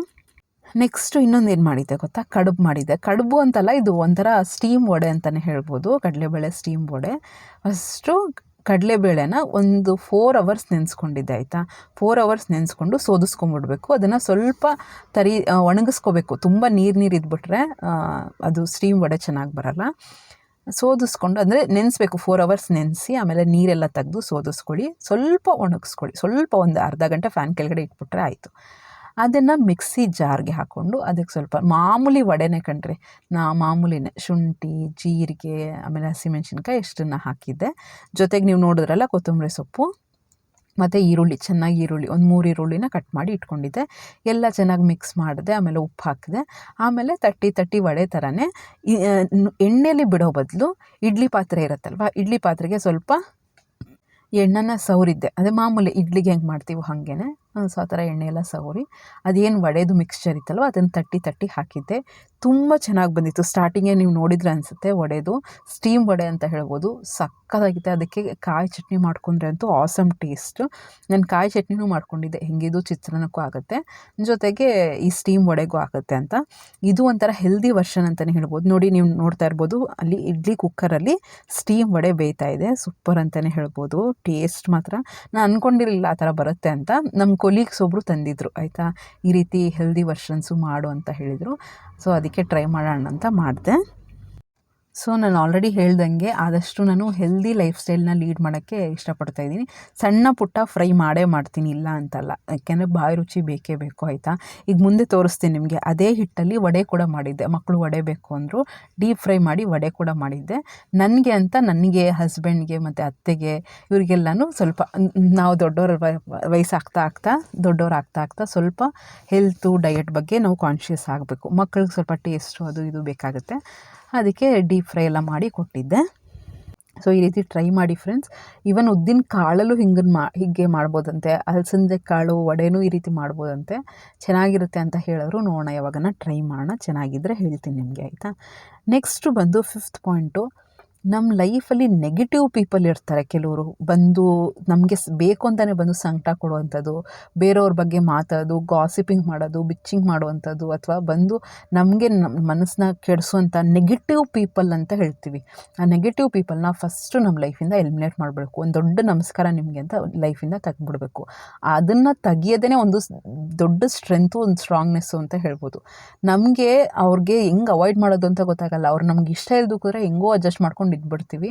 ನೆಕ್ಸ್ಟು ಇನ್ನೊಂದು ಏನು ಮಾಡಿದ್ದೆ ಗೊತ್ತಾ? ಕಡುಬು ಮಾಡಿದ್ದೆ. ಕಡುಬು ಅಂತಲ್ಲ ಇದು ಒಂಥರ ಸ್ಟೀಮ್ ವಡೆ ಅಂತಲೇ ಹೇಳ್ಬೋದು. ಕಡಲೆಬೇಳೆ ಸ್ಟೀಮ್ ವಡೆ. ಫಸ್ಟು ಕಡಲೆಬೇಳೆನ ಒಂದು ಫೋರ್ ಅವರ್ಸ್ ನೆನೆಸ್ಕೊಂಡಿದ್ದೆ, ಆಯಿತಾ? ಫೋರ್ ಅವರ್ಸ್ ನೆನೆಸ್ಕೊಂಡು ಸೋದಿಸ್ಕೊಂಬಿಡ್ಬೇಕು. ಅದನ್ನು ಸ್ವಲ್ಪ ತರಿ ಒಣಗಿಸ್ಕೋಬೇಕು. ತುಂಬ ನೀರು ನೀರು ಇದ್ಬಿಟ್ರೆ ಅದು ಸ್ಟೀಮ್ ವಡೆ ಚೆನ್ನಾಗಿ ಬರಲ್ಲ. ಸೋದಿಸ್ಕೊಂಡು, ಅಂದರೆ ನೆನೆಸ್ಬೇಕು ಫೋರ್ ಅವರ್ಸ್ ನೆನೆಸಿ, ಆಮೇಲೆ ನೀರೆಲ್ಲ ತೆಗೆದು ಸೋದಿಸ್ಕೊಳ್ಳಿ. ಸ್ವಲ್ಪ ಒಣಗಿಸ್ಕೊಳ್ಳಿ. ಸ್ವಲ್ಪ ಒಂದು ಅರ್ಧ ಗಂಟೆ ಫ್ಯಾನ್ ಕೆಳಗಡೆ ಇಟ್ಬಿಟ್ರೆ ಆಯಿತು. ಅದನ್ನು ಮಿಕ್ಸಿ ಜಾರ್ಗೆ ಹಾಕ್ಕೊಂಡು ಅದಕ್ಕೆ ಸ್ವಲ್ಪ ಮಾಮೂಲಿ ವಡೆನೇ ಕಣ್ರಿ. ನಾ ಮಾಮೂಲಿನೇ ಶುಂಠಿ, ಜೀರಿಗೆ, ಆಮೇಲೆ ಹಸಿಮೆಣ್ಸಿನ್ಕಾಯಿ ಇಷ್ಟನ್ನು ಹಾಕಿದ್ದೆ. ಜೊತೆಗೆ ನೀವು ನೋಡಿದ್ರಲ್ಲ ಕೊತ್ತಂಬರಿ ಸೊಪ್ಪು. ಮತ್ತು ಈರುಳ್ಳಿ, ಚೆನ್ನಾಗಿ ಈರುಳ್ಳಿ, ಒಂದು ಮೂರು ಈರುಳ್ಳಿನ ಕಟ್ ಮಾಡಿ ಇಟ್ಕೊಂಡಿದ್ದೆ. ಎಲ್ಲ ಚೆನ್ನಾಗಿ ಮಿಕ್ಸ್ ಮಾಡಿದೆ, ಆಮೇಲೆ ಉಪ್ಪು ಹಾಕಿದೆ. ಆಮೇಲೆ ತಟ್ಟಿ ತಟ್ಟಿ ವಡೆ ಥರನೇ ಎಣ್ಣೆಯಲ್ಲಿ ಬಿಡೋ ಬದಲು ಇಡ್ಲಿ ಪಾತ್ರೆ ಇರುತ್ತಲ್ವ, ಇಡ್ಲಿ ಪಾತ್ರೆಗೆ ಸ್ವಲ್ಪ ಎಣ್ಣೆನ ಸವರಿದ್ದೆ. ಅದೇ ಮಾಮೂಲಿ ಇಡ್ಲಿಗೆ ಹೆಂಗೆ ಮಾಡ್ತೀವೋ ಹಾಗೇ ಸೊ ಆ ಥರ ಎಣ್ಣೆ ಎಲ್ಲ ಸವರಿ. ಅದೇನು ವಡೆದು ಮಿಕ್ಸ್ಚರ್ ಇತ್ತಲ್ವ ಅದನ್ನು ತಟ್ಟಿ ತಟ್ಟಿ ಹಾಕಿದ್ದೆ. ತುಂಬ ಚೆನ್ನಾಗಿ ಬಂದಿತ್ತು. ಸ್ಟಾರ್ಟಿಂಗೇ ನೀವು ನೋಡಿದ್ರೆ ಅನಿಸುತ್ತೆ ವಡೆದು. ಸ್ಟೀಮ್ ವಡೆ ಅಂತ ಹೇಳ್ಬೋದು. ಸಕ್ಕತ್ತಾಗಿದೆ ಅದಕ್ಕೆ ಕಾಯಿ ಚಟ್ನಿ ಮಾಡ್ಕೊಂಡ್ರೆ ಅಂತೂ ಆಸಮ್ ಟೇಸ್ಟು ನಾನು ಕಾಯಿ ಚಟ್ನಿನೂ ಮಾಡ್ಕೊಂಡಿದ್ದೆ. ಹೆಂಗಿದು ಚಿತ್ರಾನ್ನಕ್ಕೂ ಆಗುತ್ತೆ. ಜೊತೆಗೆ ಈ ಸ್ಟೀಮ್ ವಡೆಗೂ ಆಗುತ್ತೆ ಅಂತ. ಇದು ಒಂಥರ ಹೆಲ್ದಿ ವರ್ಷನ್ ಅಂತಲೇ ಹೇಳ್ಬೋದು. ನೋಡಿ ನೀವು ನೋಡ್ತಾ ಇರ್ಬೋದು. ಅಲ್ಲಿ ಇಡ್ಲಿ ಕುಕ್ಕರಲ್ಲಿ ಸ್ಟೀಮ್ ವಡೆ ಬೇಯ್ತಾ ಇದೆ. ಸೂಪರ್ ಅಂತಲೇ ಹೇಳ್ಬೋದು. ಟೇಸ್ಟ್ ಮಾತ್ರ. ನಾನು ಅಂದ್ಕೊಂಡಿರಲಿಲ್ಲ ಆ ಥರ ಬರುತ್ತೆ ಅಂತ. ನಮ್ಮ ಕೊಲೀಗ್ಸ್ ಒಬ್ಬರು ತಂದಿದ್ರು. ಆಯಿತಾ? ಈ ರೀತಿ ಹೆಲ್ದಿ ವರ್ಷನ್ಸು ಮಾಡು ಅಂತ ಹೇಳಿದರು. ಸೊ ಅದಕ್ಕೆ ಟ್ರೈ ಮಾಡೋಣ ಅಂತ ಮಾಡಿದೆ. ಸೊ ನಾನು ಆಲ್ರೆಡಿ ಹೇಳ್ದಂಗೆ ಆದಷ್ಟು ನಾನು ಹೆಲ್ದಿ ಲೈಫ್ ಸ್ಟೈಲ್ನ ಲೀಡ್ ಮಾಡೋಕ್ಕೆ ಇಷ್ಟಪಡ್ತಾ ಇದ್ದೀನಿ. ಸಣ್ಣ ಪುಟ್ಟ ಫ್ರೈ ಮಾಡೇ ಮಾಡ್ತೀನಿ, ಇಲ್ಲ ಅಂತಲ್ಲ. ಯಾಕೆಂದರೆ ಬಾಯಿ ರುಚಿ ಬೇಕೇ ಬೇಕು, ಆಯಿತಾ? ಈಗ ಮುಂದೆ ತೋರಿಸ್ತೀನಿ ನಿಮಗೆ. ಅದೇ ಹಿಟ್ಟಲ್ಲಿ ವಡೆ ಕೂಡ ಮಾಡಿದ್ದೆ. ಮಕ್ಕಳು ವಡೆ ಬೇಕು ಅಂದರು ಡೀಪ್ ಫ್ರೈ ಮಾಡಿ ವಡೆ ಕೂಡ ಮಾಡಿದ್ದೆ. ನನಗೆ ಅಂತ ನನಗೆ ಹಸ್ಬೆಂಡ್ಗೆ ಮತ್ತು ಅತ್ತೆಗೆ ಇವರಿಗೆಲ್ಲನೂ ಸ್ವಲ್ಪ, ನಾವು ದೊಡ್ಡವ್ರ ವಯಸ್ಸಾಗ್ತಾ ಆಗ್ತಾ ದೊಡ್ಡವ್ರು ಆಗ್ತಾ ಆಗ್ತಾ ಸ್ವಲ್ಪ ಹೆಲ್ತು ಡಯಟ್ ಬಗ್ಗೆ ನಾವು ಕಾನ್ಷಿಯಸ್ ಆಗಬೇಕು. ಮಕ್ಕಳಿಗೆ ಸ್ವಲ್ಪ ಟೇಸ್ಟು ಅದು ಇದು ಬೇಕಾಗುತ್ತೆ. ಅದಕ್ಕೆ ಡೀಪ್ ಫ್ರೈ ಎಲ್ಲ ಮಾಡಿ ಕೊಟ್ಟಿದ್ದೆ. ಸೊ ಈ ರೀತಿ ಟ್ರೈ ಮಾಡಿ ಫ್ರೆಂಡ್ಸ್ ಇವನ್ ಉದ್ದಿನ ಕಾಳಲ್ಲೂ ಹಿಂಗೆ ಮಾ, ಹೀಗೆ ಮಾಡ್ಬೋದಂತೆ. ಅಲಸಂದೆ ಕಾಳು, ವಡೆನೂ ಈ ರೀತಿ ಮಾಡ್ಬೋದಂತೆ. ಚೆನ್ನಾಗಿರುತ್ತೆ ಅಂತ ಹೇಳಿದ್ರು ನೋಡೋಣ, ಯಾವಾಗನ ಟ್ರೈ ಮಾಡೋಣ. ಚೆನ್ನಾಗಿದ್ದರೆ ಹೇಳ್ತೀನಿ ನಿಮಗೆ, ಆಯಿತಾ? ನೆಕ್ಸ್ಟು ಬಂದು ಫಿಫ್ತ್ ಪಾಯಿಂಟು ನಮ್ಮ ಲೈಫಲ್ಲಿ ನೆಗೆಟಿವ್ ಪೀಪಲ್ ಇರ್ತಾರೆ ಕೆಲವರು. ಬಂದು ನಮಗೆ ಬೇಕು ಅಂತಲೇ ಬಂದು ಸಂಕಟ ಕೊಡುವಂಥದ್ದು, ಬೇರೆಯವ್ರ ಬಗ್ಗೆ ಮಾತಾಡೋದು ಗಾಸಿಪಿಂಗ್ ಮಾಡೋದು ಬಿಚ್ಚಿಂಗ್ ಮಾಡುವಂಥದ್ದು ಅಥವಾ ಬಂದು ನಮಗೆ ನಮ್ಮ ಮನಸ್ಸನ್ನ ಕೆಡಿಸುವಂಥ ನೆಗೆಟಿವ್ ಪೀಪಲ್ ಅಂತ ಹೇಳ್ತೀವಿ. ಆ ನೆಗೆಟಿವ್ ಪೀಪಲ್ನ ಫಸ್ಟು ನಮ್ಮ ಲೈಫಿಂದ ಎಲಿಮಿನೇಟ್ ಮಾಡಬೇಕು ಒಂದು ದೊಡ್ಡ ನಮಸ್ಕಾರ ನಿಮಗೆ ಅಂತ ಲೈಫಿಂದ ತೆಗ್ದುಬಿಡ್ಬೇಕು. ಅದನ್ನು ತೆಗಿಯೋದೇ ಒಂದು ದೊಡ್ಡ ಸ್ಟ್ರೆಂತು ಒಂದು ಸ್ಟ್ರಾಂಗ್ನೆಸ್ಸು ಅಂತ ಹೇಳ್ಬೋದು. ನಮಗೆ ಅವ್ರಿಗೆ ಹೆಂಗೆ ಅವಾಯ್ಡ್ ಮಾಡೋದು ಅಂತ ಗೊತ್ತಾಗಲ್ಲ. ಅವ್ರು ನಮ್ಗೆ ಇಷ್ಟ ಇಲ್ದು ಕೂಡ ಹೆಂಗೋ ಅಡ್ಜಸ್ಟ್ ಮಾಡ್ಕೊಂಡು ಇದ್ಬಿಡ್ತೀವಿ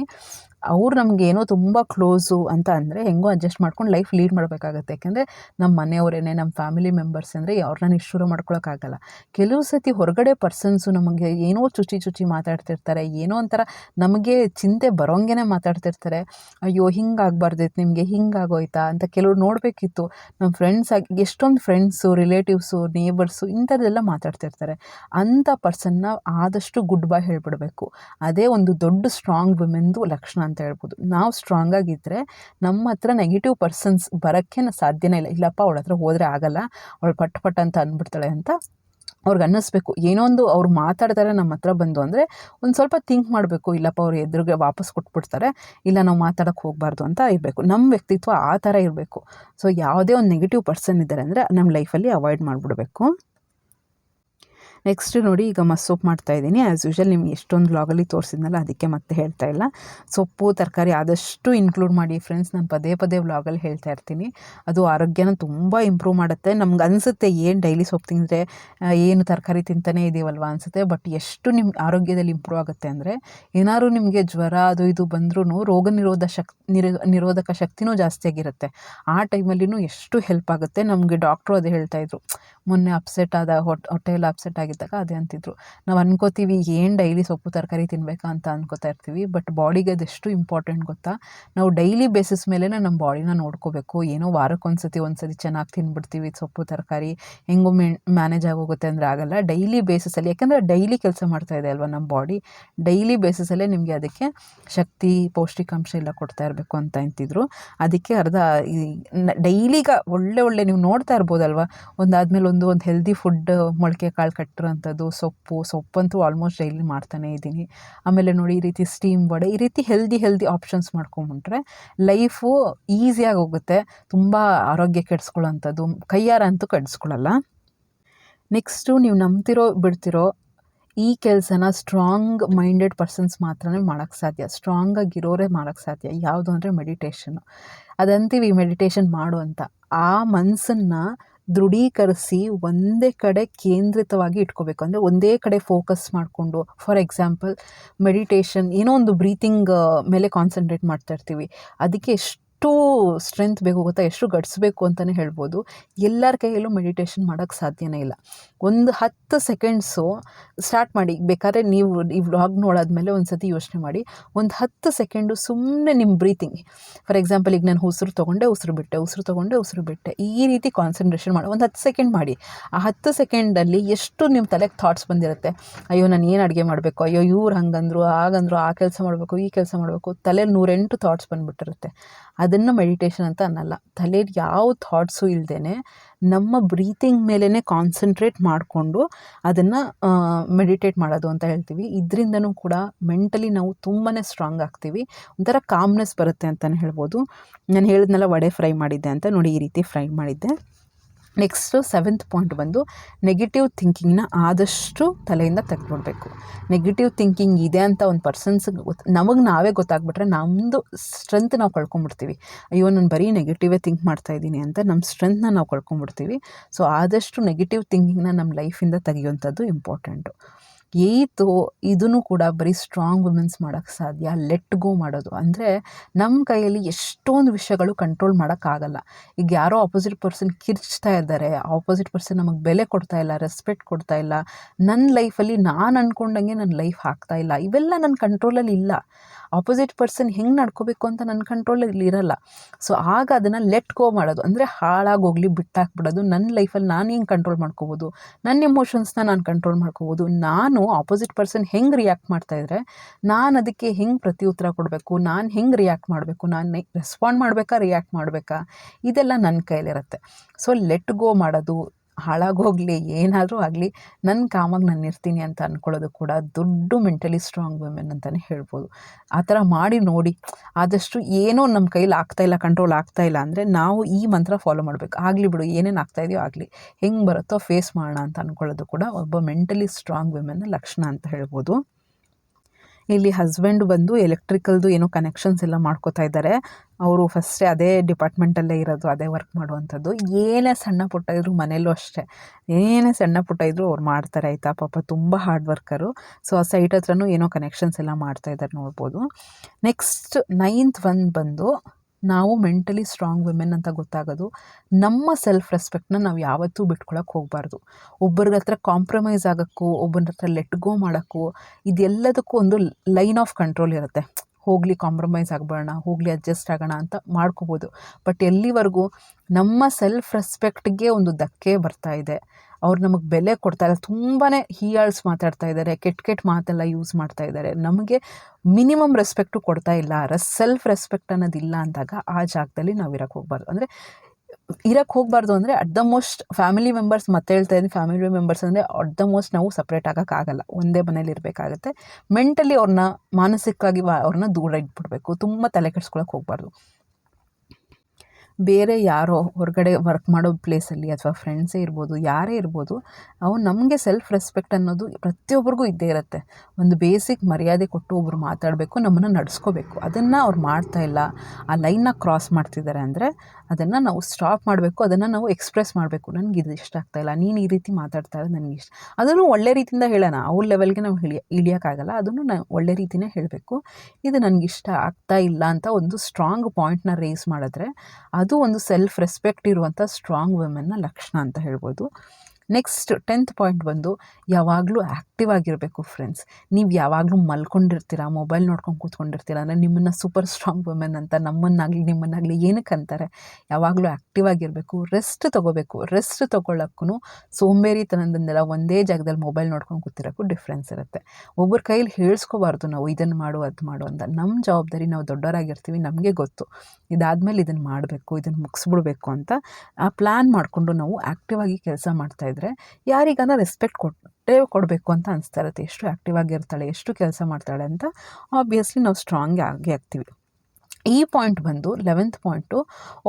ಅವ್ರು ನಮ್ಗೆ ಏನೋ ತುಂಬ ಕ್ಲೋಸು ಅಂತ ಅಂದರೆ ಹೆಂಗೋ ಅಡ್ಜಸ್ಟ್ ಮಾಡ್ಕೊಂಡು ಲೈಫ್ ಲೀಡ್ ಮಾಡಬೇಕಾಗತ್ತೆ. ಯಾಕೆಂದರೆ ನಮ್ಮ ಮನೆಯವರೇನೆ ನಮ್ಮ ಫ್ಯಾಮಿಲಿ ಮೆಂಬರ್ಸ್ ಅಂದರೆ ಅವ್ರನ್ನ ನಿಷ್ಠೂರ ಮಾಡ್ಕೊಳಕ್ಕಾಗಲ್ಲ. ಕೆಲವು ಸತಿ ಹೊರಗಡೆ ಪರ್ಸನ್ಸು ನಮಗೆ ಏನೋ ಚುಚ್ಚಿ ಚುಚ್ಚಿ ಮಾತಾಡ್ತಿರ್ತಾರೆ, ಏನೋ ಒಂಥರ ನಮಗೆ ಚಿಂತೆ ಬರೋಂಗೆ ಮಾತಾಡ್ತಿರ್ತಾರೆ. ಅಯ್ಯೋ ಹಿಂಗಾಗಬಾರ್ದಿತ್ತು ನಿಮಗೆ ಹಿಂಗಾಗೋಯ್ತಾ ಅಂತ ಕೆಲವ್ರು ನೋಡಬೇಕಿತ್ತು. ನಮ್ಮ ಫ್ರೆಂಡ್ಸ್ ಆಗಿ, ಎಷ್ಟೊಂದು ಫ್ರೆಂಡ್ಸು ರಿಲೇಟಿವ್ಸು ನೇಬರ್ಸು ಇಂಥದ್ದೆಲ್ಲ ಮಾತಾಡ್ತಿರ್ತಾರೆ. ಅಂಥ ಪರ್ಸನ್ನ ಆದಷ್ಟು ಗುಡ್ ಬೈ ಹೇಳ್ಬಿಡ್ಬೇಕು. ಅದೇ ಒಂದು ದೊಡ್ಡ ಸ್ಟ್ರಾಂಗ್ ವುಮೆನ್ದು ಲಕ್ಷಣ ಅಂತ ಹೇಳ್ಬೋದು. ನಾವು ಸ್ಟ್ರಾಂಗ್ ಆಗಿದ್ದರೆ ನಮ್ಮ ಹತ್ರ ನೆಗೆಟಿವ್ ಪರ್ಸನ್ಸ್ ಬರೋಕ್ಕೆ ಸಾಧ್ಯನೇ ಇಲ್ಲ. ಇಲ್ಲಪ್ಪ, ಅವಳ ಹತ್ರ ಹೋದರೆ ಆಗಲ್ಲ. ಅವಳು ಪಟ್ ಪಟ್ ಅಂತ ಅಂದ್ಬಿಡ್ತಾಳೆ ಅಂತ ಅವ್ರಿಗೆ ಅನ್ನಿಸ್ಬೇಕು. ಏನೋ ಒಂದು ಅವ್ರು ಮಾತಾಡ್ತಾರೆ ನಮ್ಮ ಹತ್ರ ಬಂದು ಅಂದರೆ ಒಂದು ಸ್ವಲ್ಪ ಥಿಂಕ್ ಮಾಡಬೇಕು. ಇಲ್ಲಪ್ಪ, ಅವ್ರು ಎದುರಿಗೆ ವಾಪಸ್ ಕೊಟ್ಬಿಡ್ತಾರೆ. ಇಲ್ಲ, ನಾವು ಮಾತಾಡೋಕ್ಕೆ ಹೋಗಬಾರ್ದು ಅಂತ ಇರಬೇಕು. ನಮ್ಮ ವ್ಯಕ್ತಿತ್ವ ಆ ಥರ ಇರಬೇಕು. ಸೊ ಯಾವುದೇ ಒಂದು ನೆಗೆಟಿವ್ ಪರ್ಸನ್ ಇದ್ದಾರೆ ಅಂದರೆ ನಮ್ಮ ಲೈಫಲ್ಲಿ ಅವಾಯ್ಡ್ ಮಾಡಿಬಿಡ್ಬೇಕು. ನೆಕ್ಸ್ಟ್ ನೋಡಿ ಈಗ ಮಸ್ಸೊಪ್ಪು ಮಾಡ್ತಾಯಿದ್ದೀನಿ ಆ್ಯಸ್ ಯೂಶಲ್ ನಿಮ್ಗೆ ಎಷ್ಟೊಂದು ವ್ಲಾಗಲ್ಲಿ ತೋರಿಸಿದ್ನಲ್ಲ, ಅದಕ್ಕೆ ಮತ್ತೆ ಹೇಳ್ತಾ ಇಲ್ಲ. ಸೊಪ್ಪು, ತರಕಾರಿ ಆದಷ್ಟು ಇನ್ಕ್ಲೂಡ್ ಮಾಡಿ ಫ್ರೆಂಡ್ಸ್ ನಾನು ಪದೇ ಪದೇ ವ್ಲಾಗಲ್ಲಿ ಹೇಳ್ತಾ ಇರ್ತೀನಿ. ಅದು ಆರೋಗ್ಯನ ತುಂಬ ಇಂಪ್ರೂವ್ ಮಾಡುತ್ತೆ. ನಮ್ಗೆ ಅನಿಸುತ್ತೆ ಏನು ಡೈಲಿ ಸೊಪ್ಪು ತಿಂದರೆ ಏನು ತರಕಾರಿ ತಿಂತಾನೆ ಇದೀವಲ್ವ ಅನಿಸುತ್ತೆ. ಬಟ್ ಎಷ್ಟು ನಿಮ್ಮ ಆರೋಗ್ಯದಲ್ಲಿ ಇಂಪ್ರೂವ್ ಆಗುತ್ತೆ ಅಂದರೆ, ಏನಾದ್ರು ನಿಮಗೆ ಜ್ವರ, ಅದು ಇದು ಬಂದ್ರೂ ರೋಗ ನಿರೋಧ ಶಕ್, ನಿರೋ, ನಿರೋಧಕ ಶಕ್ತಿನೂ ಜಾಸ್ತಿ ಆಗಿರುತ್ತೆ. ಆ ಟೈಮಲ್ಲಿನೂ ಎಷ್ಟು ಹೆಲ್ಪ್ ಆಗುತ್ತೆ? ನಮಗೆ ಡಾಕ್ಟ್ರು ಹೇಳ್ತಾ ಹೇಳ್ತಾಯಿದ್ರು ಮೊನ್ನೆ ಅಪ್ಸೆಟ್ ಆದ ಹೊಟ್ಟೆ ಎಲ್ಲ ಅಪ್ಸೆಟ್ ಆಗಿದ್ದಾಗ ಅದೇ ಅಂತಿದ್ರು. ನಾವು ಅನ್ಕೋತೀವಿ ಏನು ಡೈಲಿ ಸೊಪ್ಪು ತರಕಾರಿ ತಿನ್ನಬೇಕಾ ಅಂತ ಅನ್ಕೋತಾ ಇರ್ತೀವಿ ಬಟ್ ಬಾಡಿಗೆ ಅದೆಷ್ಟು ಇಂಪಾರ್ಟೆಂಟ್ ಗೊತ್ತಾ? ನಾವು ಡೈಲಿ ಬೇಸಿಸ್ ಮೇಲೆ ನಮ್ಮ ಬಾಡಿನ ನೋಡ್ಕೋಬೇಕು. ಏನೋ ವಾರಕ್ಕೊಂದ್ಸತಿ, ಒಂದ್ಸತಿ ಚೆನ್ನಾಗಿ ತಿನ್ಬಿಡ್ತೀವಿ ಸೊಪ್ಪು, ತರಕಾರಿ, ಹೆಂಗೋ ಮ್ಯಾನೇಜ್ ಆಗೋಗುತ್ತೆ ಅಂದರೆ ಆಗಲ್ಲ. ಡೈಲಿ ಬೇಸಿಸಲ್ಲಿ ಯಾಕಂದರೆ ಡೈಲಿ ಕೆಲಸ ಮಾಡ್ತಾ ಇದೆ ಅಲ್ವಾ ನಮ್ಮ ಬಾಡಿ ಡೈಲಿ ಬೇಸಿಸಲ್ಲೇ ನಿಮಗೆ ಅದಕ್ಕೆ ಶಕ್ತಿ, ಪೌಷ್ಟಿಕಾಂಶ ಎಲ್ಲ ಕೊಡ್ತಾ ಇರಬೇಕು ಅಂತ ಅಂತಿದ್ರು. ಅದಕ್ಕೆ ಅರ್ಧ ಡೈಲಿಗ ಒಳ್ಳೆ ಒಳ್ಳೆ ನೀವು ನೋಡ್ತಾ ಇರ್ಬೋದಲ್ವ? ಒಂದಾದ್ಮೇಲೆ ಒಂದು ಒಂದು ಹೆಲ್ದಿ ಫುಡ್ ಮೊಳಕೆ ಕಾಳು ಕಟ್ಟಿರೋಂಥದ್ದು ಸೊಪ್ಪು, ಸೊಪ್ಪಂತೂ ಆಲ್ಮೋಸ್ಟ್ ಡೈಲಿ ಮಾಡ್ತಾನೇ ಇದ್ದೀನಿ. ಆಮೇಲೆ ನೋಡಿ ಈ ರೀತಿ ಸ್ಟೀಮ್ ವಡೆ, ಈ ರೀತಿ ಹೆಲ್ದಿ ಹೆಲ್ದಿ ಆಪ್ಷನ್ಸ್ ಮಾಡ್ಕೊಂಬಿಟ್ರೆ ಲೈಫು ಈಸಿಯಾಗಿ ಹೋಗುತ್ತೆ. ತುಂಬ ಆರೋಗ್ಯ ಕೆಡಿಸ್ಕೊಳ್ಳೋಂಥದ್ದು ಕೈಯಾರ ಅಂತೂ ಕೆಡಿಸ್ಕೊಳ್ಳಲ್ಲ. ನೆಕ್ಸ್ಟು ನೀವು ನಂಬ್ತಿರೋ, ಬಿಡ್ತಿರೋ ಈ ಕೆಲಸನ ಸ್ಟ್ರಾಂಗ್ ಮೈಂಡೆಡ್ ಪರ್ಸನ್ಸ್ ಮಾತ್ರನೇ ಮಾಡೋಕ್ಕೆ ಸಾಧ್ಯ. ಸ್ಟ್ರಾಂಗಾಗಿರೋರೇ ಮಾಡೋಕ್ಕೆ ಸಾಧ್ಯ. ಯಾವುದು ಅಂದರೆ ಮೆಡಿಟೇಷನ್ನು ಅದಂತೀವಿ ಮೆಡಿಟೇಷನ್ ಮಾಡು ಅಂತ. ಆ ಮನಸ್ಸನ್ನು ದೃಢೀಕರಿಸಿ ಒಂದೇ ಕಡೆ ಕೇಂದ್ರಿತವಾಗಿ ಇಟ್ಕೋಬೇಕು. ಅಂದರೆ ಒಂದೇ ಕಡೆ ಫೋಕಸ್ ಮಾಡಿಕೊಂಡು ಫಾರ್ ಎಕ್ಸಾಂಪಲ್ ಮೆಡಿಟೇಷನ್ ಏನೋ ಒಂದು ಬ್ರೀತಿಂಗ್ ಮೇಲೆ ಕಾನ್ಸಂಟ್ರೇಟ್ ಮಾಡ್ತಾ ಇರ್ತೀವಿ. ಅದಕ್ಕೆ ಎಷ್ಟು ಸ್ಟ್ರೆಂತ್ ಬೇಕು ಗೊತ್ತಾ ಎಷ್ಟು ಗಟ್ಸ್ಬೇಕು ಅಂತಲೇ ಹೇಳ್ಬೋದು. ಎಲ್ಲರ ಕೈಯಲ್ಲೂ ಮೆಡಿಟೇಷನ್ ಮಾಡೋಕ್ಕೆ ಸಾಧ್ಯನೇ ಇಲ್ಲ. ಒಂದು ಹತ್ತು ಸೆಕೆಂಡ್ಸು ಸ್ಟಾರ್ಟ್ ಮಾಡಿ, ಬೇಕಾದ್ರೆ ನೀವು ಈ ವ್ಲಾಗ್ ನೋಡಾದ್ಮೇಲೆ ಒಂದು ಸತಿ ಯೋಚನೆ ಮಾಡಿ. ಒಂದು ಹತ್ತು ಸೆಕೆಂಡು ಸುಮ್ಮನೆ ನಿಮ್ಮ ಬ್ರೀತಿಂಗ್ ಫಾರ್ ಎಕ್ಸಾಂಪಲ್ ಈಗ ನಾನು ಉಸಿರು ತೊಗೊಂಡೆ, ಉಸಿರು ಬಿಟ್ಟೆ, ಉಸಿರು ತೊಗೊಂಡೆ, ಉಸಿರು ಬಿಟ್ಟೆ. ಈ ರೀತಿ ಕಾನ್ಸಂಟ್ರೇಷನ್ ಮಾಡಿ. ಒಂದು ಹತ್ತು ಸೆಕೆಂಡ್ ಮಾಡಿ. ಆ ಹತ್ತು ಸೆಕೆಂಡಲ್ಲಿ ಎಷ್ಟು ನಿಮ್ಮ ತಲೆಗೆ ಥಾಟ್ಸ್ ಬಂದಿರುತ್ತೆ. ಅಯ್ಯೋ, ನಾನು ಏನು ಅಡುಗೆ ಮಾಡಬೇಕು? ಅಯ್ಯೋ, ಇವ್ರು ಹಂಗಂದ್ರು, ಹಾಗಂದ್ರು, ಆ ಕೆಲಸ ಮಾಡಬೇಕು, ಈ ಕೆಲಸ ಮಾಡಬೇಕು. ತಲೆ ನೂರೆಂಟು ಥಾಟ್ಸ್ ಬಂದುಬಿಟ್ಟಿರುತ್ತೆ. ಅದನ್ನು ಮೆಡಿಟೇಷನ್ ಅಂತ ಅನ್ನಲ್ಲ. ತಲೆಯಲ್ಲಿ ಯಾವ ಥಾಟ್ಸು ಇಲ್ಲದೇ ನಮ್ಮ ಬ್ರೀತಿಂಗ್ ಮೇಲೇ ಕಾನ್ಸಂಟ್ರೇಟ್ ಮಾಡಿಕೊಂಡು ಅದನ್ನು ಮೆಡಿಟೇಟ್ ಮಾಡೋದು ಅಂತ ಹೇಳ್ತೀವಿ. ಇದರಿಂದನೂ ಕೂಡ ಮೆಂಟಲಿ ನಾವು ತುಂಬಾ ಸ್ಟ್ರಾಂಗ್ ಆಗ್ತೀವಿ. ಒಂಥರ ಕಾಮ್ನೆಸ್ ಬರುತ್ತೆ ಅಂತಲೇ ಹೇಳ್ಬೋದು. ನಾನು ಹೇಳಿದ್ನೆಲ್ಲ ವಡೆ ಫ್ರೈ ಮಾಡಿದ್ದೆ ಅಂತ. ನೋಡಿ ಈ ರೀತಿ ಫ್ರೈ ಮಾಡಿದ್ದೆ. ನೆಕ್ಸ್ಟು ಸೆವೆಂತ್ ಪಾಯಿಂಟ್ ಬಂದು ನೆಗೆಟಿವ್ ಥಿಂಕಿಂಗ್ನ ಆದಷ್ಟು ತಲೆಯಿಂದ ತೆಗೆದುಬಿಡ್ಬೇಕು. ನೆಗೆಟಿವ್ ಥಿಂಕಿಂಗ್ ಇದೆ ಅಂತ ಒಂದು ಪರ್ಸನ್ಸ್ಗೆ ಗೊತ್ತು ನಮಗೆ ನಾವೇ ಗೊತ್ತಾಗ್ಬಿಟ್ರೆ ನಮ್ಮದು ಸ್ಟ್ರೆಂತ್ ನಾವು ಕಳ್ಕೊಂಬಿಡ್ತೀವಿ. ಅಯ್ಯೋ, ನಾನು ಬರೀ ನೆಗೆಟಿವೇ ಥಿಂಕ್ ಮಾಡ್ತಾ ಇದ್ದೀನಿ ಅಂತ ನಮ್ಮ ಸ್ಟ್ರೆಂತ್ನ ನಾವು ಕಳ್ಕೊಂಬಿಡ್ತೀವಿ. ಸೊ ಆದಷ್ಟು ನೆಗೆಟಿವ್ ಥಿಂಕಿಂಗ್ನ ನಮ್ಮ ಲೈಫಿಂದ ತೆಗೆಯುವಂಥದ್ದು ಇಂಪಾರ್ಟೆಂಟು ಏಯ್ತು ಇದನ್ನು ಕೂಡ ಬರೀ ಸ್ಟ್ರಾಂಗ್ ವುಮೆನ್ಸ್ ಮಾಡೋಕ್ಕೆ ಸಾಧ್ಯ ಲೆಟ್ ಗೋ ಮಾಡೋದು. ಅಂದರೆ ನಮ್ಮ ಕೈಯಲ್ಲಿ ಎಷ್ಟೊಂದು ವಿಷಯಗಳು ಕಂಟ್ರೋಲ್ ಮಾಡೋಕ್ಕಾಗಲ್ಲ ಈಗ ಯಾರೋ ಆಪೋಸಿಟ್ ಪರ್ಸನ್ ಕಿರ್ಚ್ತಾ ಇದ್ದಾರೆ ಆಪೋಸಿಟ್ ಪರ್ಸನ್ ನಮಗೆ ಬೆಲೆ ಕೊಡ್ತಾ ಇಲ್ಲ ರೆಸ್ಪೆಕ್ಟ್ ಕೊಡ್ತಾ ಇಲ್ಲ ನನ್ನ ಲೈಫಲ್ಲಿ ನಾನು ಅಂದ್ಕೊಂಡಂಗೆ ನನ್ನ ಲೈಫ್ ಆಗ್ತಾ ಇಲ್ಲ, ಇವೆಲ್ಲ ನನ್ನ ಕಂಟ್ರೋಲಲ್ಲಿ ಇಲ್ಲ. ಆಪೋಸಿಟ್ ಪರ್ಸನ್ ಹೆಂಗೆ ನಡ್ಕೋಬೇಕು ಅಂತ ನನ್ನ ಕಂಟ್ರೋಲಲ್ಲಿ ಇರಲ್ಲ. ಸೊ ಆಗ ಅದನ್ನು ಲೆಟ್ ಗೋ ಮಾಡೋದು. ಅಂದರೆ ಹಾಳಾಗೋಗ್ಲಿ, ಬಿಟ್ಟಾಕ್ಬಿಡೋದು. ನನ್ನ ಲೈಫಲ್ಲಿ ನಾನು ಹೆಂಗೆ ಕಂಟ್ರೋಲ್ ಮಾಡ್ಕೋಬೋದು? ನನ್ನ ಎಮೋಷನ್ಸ್ನ ನಾನು ಕಂಟ್ರೋಲ್ ಮಾಡ್ಕೋಬೋದು. ನಾನು ಆಪೋಸಿಟ್ ಪರ್ಸನ್ ಹೆಂಗೆ ರಿಯಾಕ್ಟ್ ಮಾಡ್ತಾ ಇದ್ರೆ ನಾನು ಅದಕ್ಕೆ ಹೆಂಗೆ ಉತ್ತರ ಕೊಡಬೇಕು? ನಾನು ಹೆಂಗೆ ರಿಯಾಕ್ಟ್ ಮಾಡಬೇಕು? ನಾನು ರೆಸ್ಪಾಂಡ್ ಮಾಡಬೇಕಾ? ರಿಯಾಕ್ಟ್ ಮಾಡಬೇಕಾ? ಇದೆಲ್ಲ ನನ್ನ ಕೈಲಿರುತ್ತೆ ಸೊ ಲೆಟ್ ಗೋ ಮಾಡೋದು ಹಾಳಾಗೋಗಲಿ, ಏನಾದರೂ ಆಗಲಿ ನನ್ನ ಕಾಮಾಗಿ ನಾನು ಇರ್ತೀನಿ ಅಂತ ಅಂದ್ಕೊಳ್ಳೋದು ಕೂಡ ದೊಡ್ಡ ಮೆಂಟಲಿ ಸ್ಟ್ರಾಂಗ್ ವುಮೆನ್ ಅಂತಲೇ ಹೇಳ್ಬೋದು. ಆ ಥರ ಮಾಡಿ ನೋಡಿ, ಆದಷ್ಟು ಏನೋ ನಮ್ಮ ಕೈಲಿ ಇಲ್ಲ, ಕಂಟ್ರೋಲ್ ಆಗ್ತಾಯಿಲ್ಲ ಅಂದರೆ ನಾವು ಈ ಮಂತ್ರ ಫಾಲೋ ಮಾಡಬೇಕು. ಆಗಲಿ ಬಿಡು, ಏನೇನು ಆಗ್ತಾಯಿದೆಯೋ ಆಗಲಿ. ಹೆಂಗೆ ಬರುತ್ತೋ ಫೇಸ್ ಮಾಡೋಣ ಅಂತ ಅಂದ್ಕೊಳ್ಳೋದು ಕೂಡ ಒಬ್ಬ ಮೆಂಟಲಿ ಸ್ಟ್ರಾಂಗ್ ವುಮೆನ್ನ ಲಕ್ಷಣ ಅಂತ ಹೇಳ್ಬೋದು. ಇಲ್ಲಿ ಹಸ್ಬೆಂಡ್ ಬಂದು ಎಲೆಕ್ಟ್ರಿಕಲ್ದು ಏನೋ ಕನೆಕ್ಷನ್ಸ್ ಎಲ್ಲ ಮಾಡ್ಕೋತಾ ಇದ್ದಾರೆ. ಅವರು ಫಸ್ಟೇ ಅದೇ ಡಿಪಾರ್ಟ್ಮೆಂಟಲ್ಲೇ ಇರೋದು, ಅದೇ ವರ್ಕ್ ಮಾಡುವಂಥದ್ದು. ಏನೇ ಸಣ್ಣ ಪುಟ್ಟ ಇದ್ರು ಮನೇಲೂ ಅಷ್ಟೇ. ಏನೇ ಸಣ್ಣ ಪುಟ್ಟ ಇದ್ದರೂ ಅವ್ರು ಮಾಡ್ತಾರೆ ಆಯಿತಾ? ಪಾಪ ತುಂಬ ಹಾರ್ಡ್ ವರ್ಕರು ಸೊ ಆ ಸೈಟ್ ಹತ್ರನೂ ಏನೋ ಕನೆಕ್ಷನ್ಸ್ ಎಲ್ಲ ಮಾಡ್ತಾ ಇದ್ದಾರೆ ನೋಡ್ಬೋದು. ನೆಕ್ಸ್ಟ್ ನೈನ್ತ್ ಒಂದು ಬಂದು ನಾವು ಮೆಂಟಲಿ ಸ್ಟ್ರಾಂಗ್ ವಿಮೆನ್ ಅಂತ ಗೊತ್ತಾಗೋದು, ನಮ್ಮ ಸೆಲ್ಫ್ ರೆಸ್ಪೆಕ್ಟ್ನ ನಾವು ಯಾವತ್ತೂ ಬಿಟ್ಕೊಳಕ್ಕೆ ಹೋಗಬಾರ್ದು. ಒಬ್ಬರ ಹತ್ರ ಕಾಂಪ್ರಮೈಸ್ ಆಗೋಕ್ಕೂ ಒಬ್ಬರ ಹತ್ರ ಲೆಟ್ ಗೋ ಮಾಡೋಕ್ಕೂ ಇದೆಲ್ಲದಕ್ಕೂ ಒಂದು ಲೈನ್ ಆಫ್ ಕಂಟ್ರೋಲ್ ಇರುತ್ತೆ. ಹೋಗಲಿ ಕಾಂಪ್ರಮೈಸ್ ಆಗಬೇಡ ಹೋಗಲಿ ಅಡ್ಜಸ್ಟ್ ಆಗೋಣ ಅಂತ ಮಾಡ್ಕೋಬೋದು. ಬಟ್ ಎಲ್ಲಿವರೆಗೂ ನಮ್ಮ ಸೆಲ್ಫ್ ರೆಸ್ಪೆಕ್ಟ್ಗೆ ಒಂದು ಧಕ್ಕೆ ಬರ್ತಾ ಇದೆ. ಅವ್ರು ನಮಗೆ ಬೆಲೆ ಕೊಡ್ತಾ ಇಲ್ಲ. ತುಂಬಾ ಹೀಯಾಳ್ಸ್ ಮಾತಾಡ್ತಾ ಇದ್ದಾರೆ ಕೆಟ್ಟ ಕೆಟ್ಟ ಮಾತೆಲ್ಲ ಯೂಸ್ ಮಾಡ್ತಾ ಇದ್ದಾರೆ ನಮಗೆ ಮಿನಿಮಮ್ ರೆಸ್ಪೆಕ್ಟು ಕೊಡ್ತಾ ಇಲ್ಲ. ರಸ್ ಸೆಲ್ಫ್ ರೆಸ್ಪೆಕ್ಟ್ ಅನ್ನೋದಿಲ್ಲ ಅಂದಾಗ ಆ ಜಾಗದಲ್ಲಿ ನಾವು ಇರೋಕ್ಕೆ ಹೋಗ್ಬಾರ್ದು. ಅಂದರೆ ಇರಕ್ಕೆ ಹೋಗಬಾರ್ದು ಅಂದರೆ at the most family members ಮತ್ತೆ ಹೇಳ್ತಾ ಇದ್ದೀನಿ ಫ್ಯಾಮಿಲಿ ಮೆಂಬರ್ಸ್ ಅಂದರೆ ಅಟ್ ದ ಮೋಸ್ಟ್ ನಾವು ಸಪ್ರೇಟ್ ಆಗೋಕ್ಕಾಗಲ್ಲ ಒಂದೇ ಮನೇಲಿ ಇರಬೇಕಾಗತ್ತೆ. ಮೆಂಟಲಿ ಅವ್ರನ್ನ ಮಾನಸಿಕವಾಗಿ ಅವ್ರನ್ನ ದೂರ ಇಟ್ಬಿಡ್ಬೇಕು. ತುಂಬ ತಲೆ ಕೆಡ್ಸ್ಕೊಳಕ್ಕೆ ಹೋಗಬಾರ್ದು. ಬೇರೆ ಯಾರೋ ಹೊರಗಡೆ ವರ್ಕ್ ಮಾಡೋ ಪ್ಲೇಸಲ್ಲಿ ಅಥವಾ ಫ್ರೆಂಡ್ಸೇ ಇರ್ಬೋದು, ಯಾರೇ ಇರ್ಬೋದು ಅವು ನಮಗೆ ಸೆಲ್ಫ್ ರೆಸ್ಪೆಕ್ಟ್ ಅನ್ನೋದು ಪ್ರತಿಯೊಬ್ಬರಿಗೂ ಇದ್ದೇ ಇರುತ್ತೆ. ಒಂದು ಬೇಸಿಕ್ ಮರ್ಯಾದೆ ಕೊಟ್ಟು ಒಬ್ರು ಮಾತಾಡಬೇಕು, ನಮ್ಮನ್ನು ನಡೆಸ್ಕೋಬೇಕು. ಅದನ್ನು ಅವ್ರು ಮಾಡ್ತಾ ಇಲ್ಲ, ಆ ಲೈನ್ನ ಕ್ರಾಸ್ ಮಾಡ್ತಿದ್ದಾರೆ ಅಂದರೆ ಅದನ್ನು ನಾವು ಸ್ಟಾಪ್ ಮಾಡಬೇಕು, ಅದನ್ನು ನಾವು ಎಕ್ಸ್ಪ್ರೆಸ್ ಮಾಡಬೇಕು. ನನಗೆ ಇದು ಇಷ್ಟ ಆಗ್ತಾ ಇಲ್ಲ, ನೀನು ಈ ರೀತಿ ಮಾತಾಡ್ತಾ ಇರೋದು ನನಗೆ ಇಷ್ಟ. ಅದನ್ನು ಒಳ್ಳೆ ರೀತಿಯಿಂದ ಹೇಳೋಣ. ಅವ್ರ ಲೆವೆಲ್ಗೆ ನಾವು ಇಳಿಯ ಇಳಿಯೋಕ್ಕಾಗಲ್ಲ, ಅದನ್ನು ನಾವು ಒಳ್ಳೆ ರೀತಿಯೇ ಹೇಳಬೇಕು. ಇದು ನನಗೆ ಇಷ್ಟ ಆಗ್ತಾ ಇಲ್ಲ ಅಂತ ಒಂದು ಸ್ಟ್ರಾಂಗ್ ಪಾಯಿಂಟ್ನ ರೇಸ್ ಮಾಡಿದ್ರೆ ಅದು ಒಂದು ಸೆಲ್ಫ್ ರೆಸ್ಪೆಕ್ಟ್ ಇರುವಂಥ ಸ್ಟ್ರಾಂಗ್ ವುಮೆನ್ನ ಲಕ್ಷಣ ಅಂತ ಹೇಳ್ಬೋದು. ನೆಕ್ಸ್ಟ್ ಟೆಂತ್ ಪಾಯಿಂಟ್ ಬಂದು ಯಾವಾಗಲೂ ಆ್ಯಕ್ಟಿವ್ ಆಗಿರಬೇಕು ಫ್ರೆಂಡ್ಸ್ ನೀವು ಯಾವಾಗಲೂ ಮಲ್ಕೊಂಡಿರ್ತೀರ ಮೊಬೈಲ್ ನೋಡ್ಕೊಂಡು ಕೂತ್ಕೊಂಡಿರ್ತೀರ ಅಂದರೆ ನಿಮ್ಮನ್ನು ಸೂಪರ್ ಸ್ಟ್ರಾಂಗ್ ವುಮೆನ್ ಅಂತ ನಮ್ಮನ್ನಾಗಲಿ ನಿಮ್ಮನ್ನಾಗಲಿ ಏನಕ್ಕೆ ಅಂತಾರೆ? ಯಾವಾಗಲೂ ಆ್ಯಕ್ಟಿವ್ ಆಗಿರಬೇಕು ರೆಸ್ಟ್ ತೊಗೋಬೇಕು. ರೆಸ್ಟ್ ತೊಗೊಳಕ್ಕೂ ಸೋಂಬೇರಿತನದಿಂದೆಲ್ಲ ಒಂದೇ ಜಾಗದಲ್ಲಿ ಮೊಬೈಲ್ ನೋಡ್ಕೊಂಡು ಕೂತಿರೋಕ್ಕೂ ಡಿಫ್ರೆನ್ಸ್ ಇರುತ್ತೆ. ಒಬ್ಬರ ಕೈಯಲ್ಲಿ ಹೇಳ್ಸ್ಕೋಬಾರ್ದು, ನಾವು ಇದನ್ನು ಮಾಡು, ಅದು ಮಾಡು ಅಂತ. ನಮ್ಮ ಜವಾಬ್ದಾರಿ ನಾವು ದೊಡ್ಡವರಾಗಿರ್ತೀವಿ ನಮಗೆ ಗೊತ್ತು. ಇದಾದಮೇಲೆ ಇದನ್ನು ಮಾಡಬೇಕು ಇದನ್ನು ಮುಗಿಸ್ಬಿಡ್ಬೇಕು ಅಂತ ಆ ಪ್ಲ್ಯಾನ್ ಮಾಡಿಕೊಂಡು ನಾವು ಆ್ಯಕ್ಟಿವ್ ಆಗಿ ಕೆಲಸ ಮಾಡ್ತಾಯಿದ್ರೆ ಯಾರಿಗಾನ ರೆಸ್ಪೆಕ್ಟ್ ಕೊಟ್ಟೇ ಕೊಡಬೇಕು ಅಂತ ಅನಿಸ್ತಾ ಇರುತ್ತೆ. ಎಷ್ಟು ಆ್ಯಕ್ಟಿವ್ ಆಗಿರ್ತಾಳೆ, ಎಷ್ಟು ಕೆಲಸ ಮಾಡ್ತಾಳೆ ಅಂತ ಆಬ್ವಿಯಸ್ಲಿ ನಾವು ಸ್ಟ್ರಾಂಗ್ ಆಗಿ ಆಗ್ತೀವಿ. ಈ ಪಾಯಿಂಟ್ ಬಂದು ಲೆವೆಂತ್ ಪಾಯಿಂಟು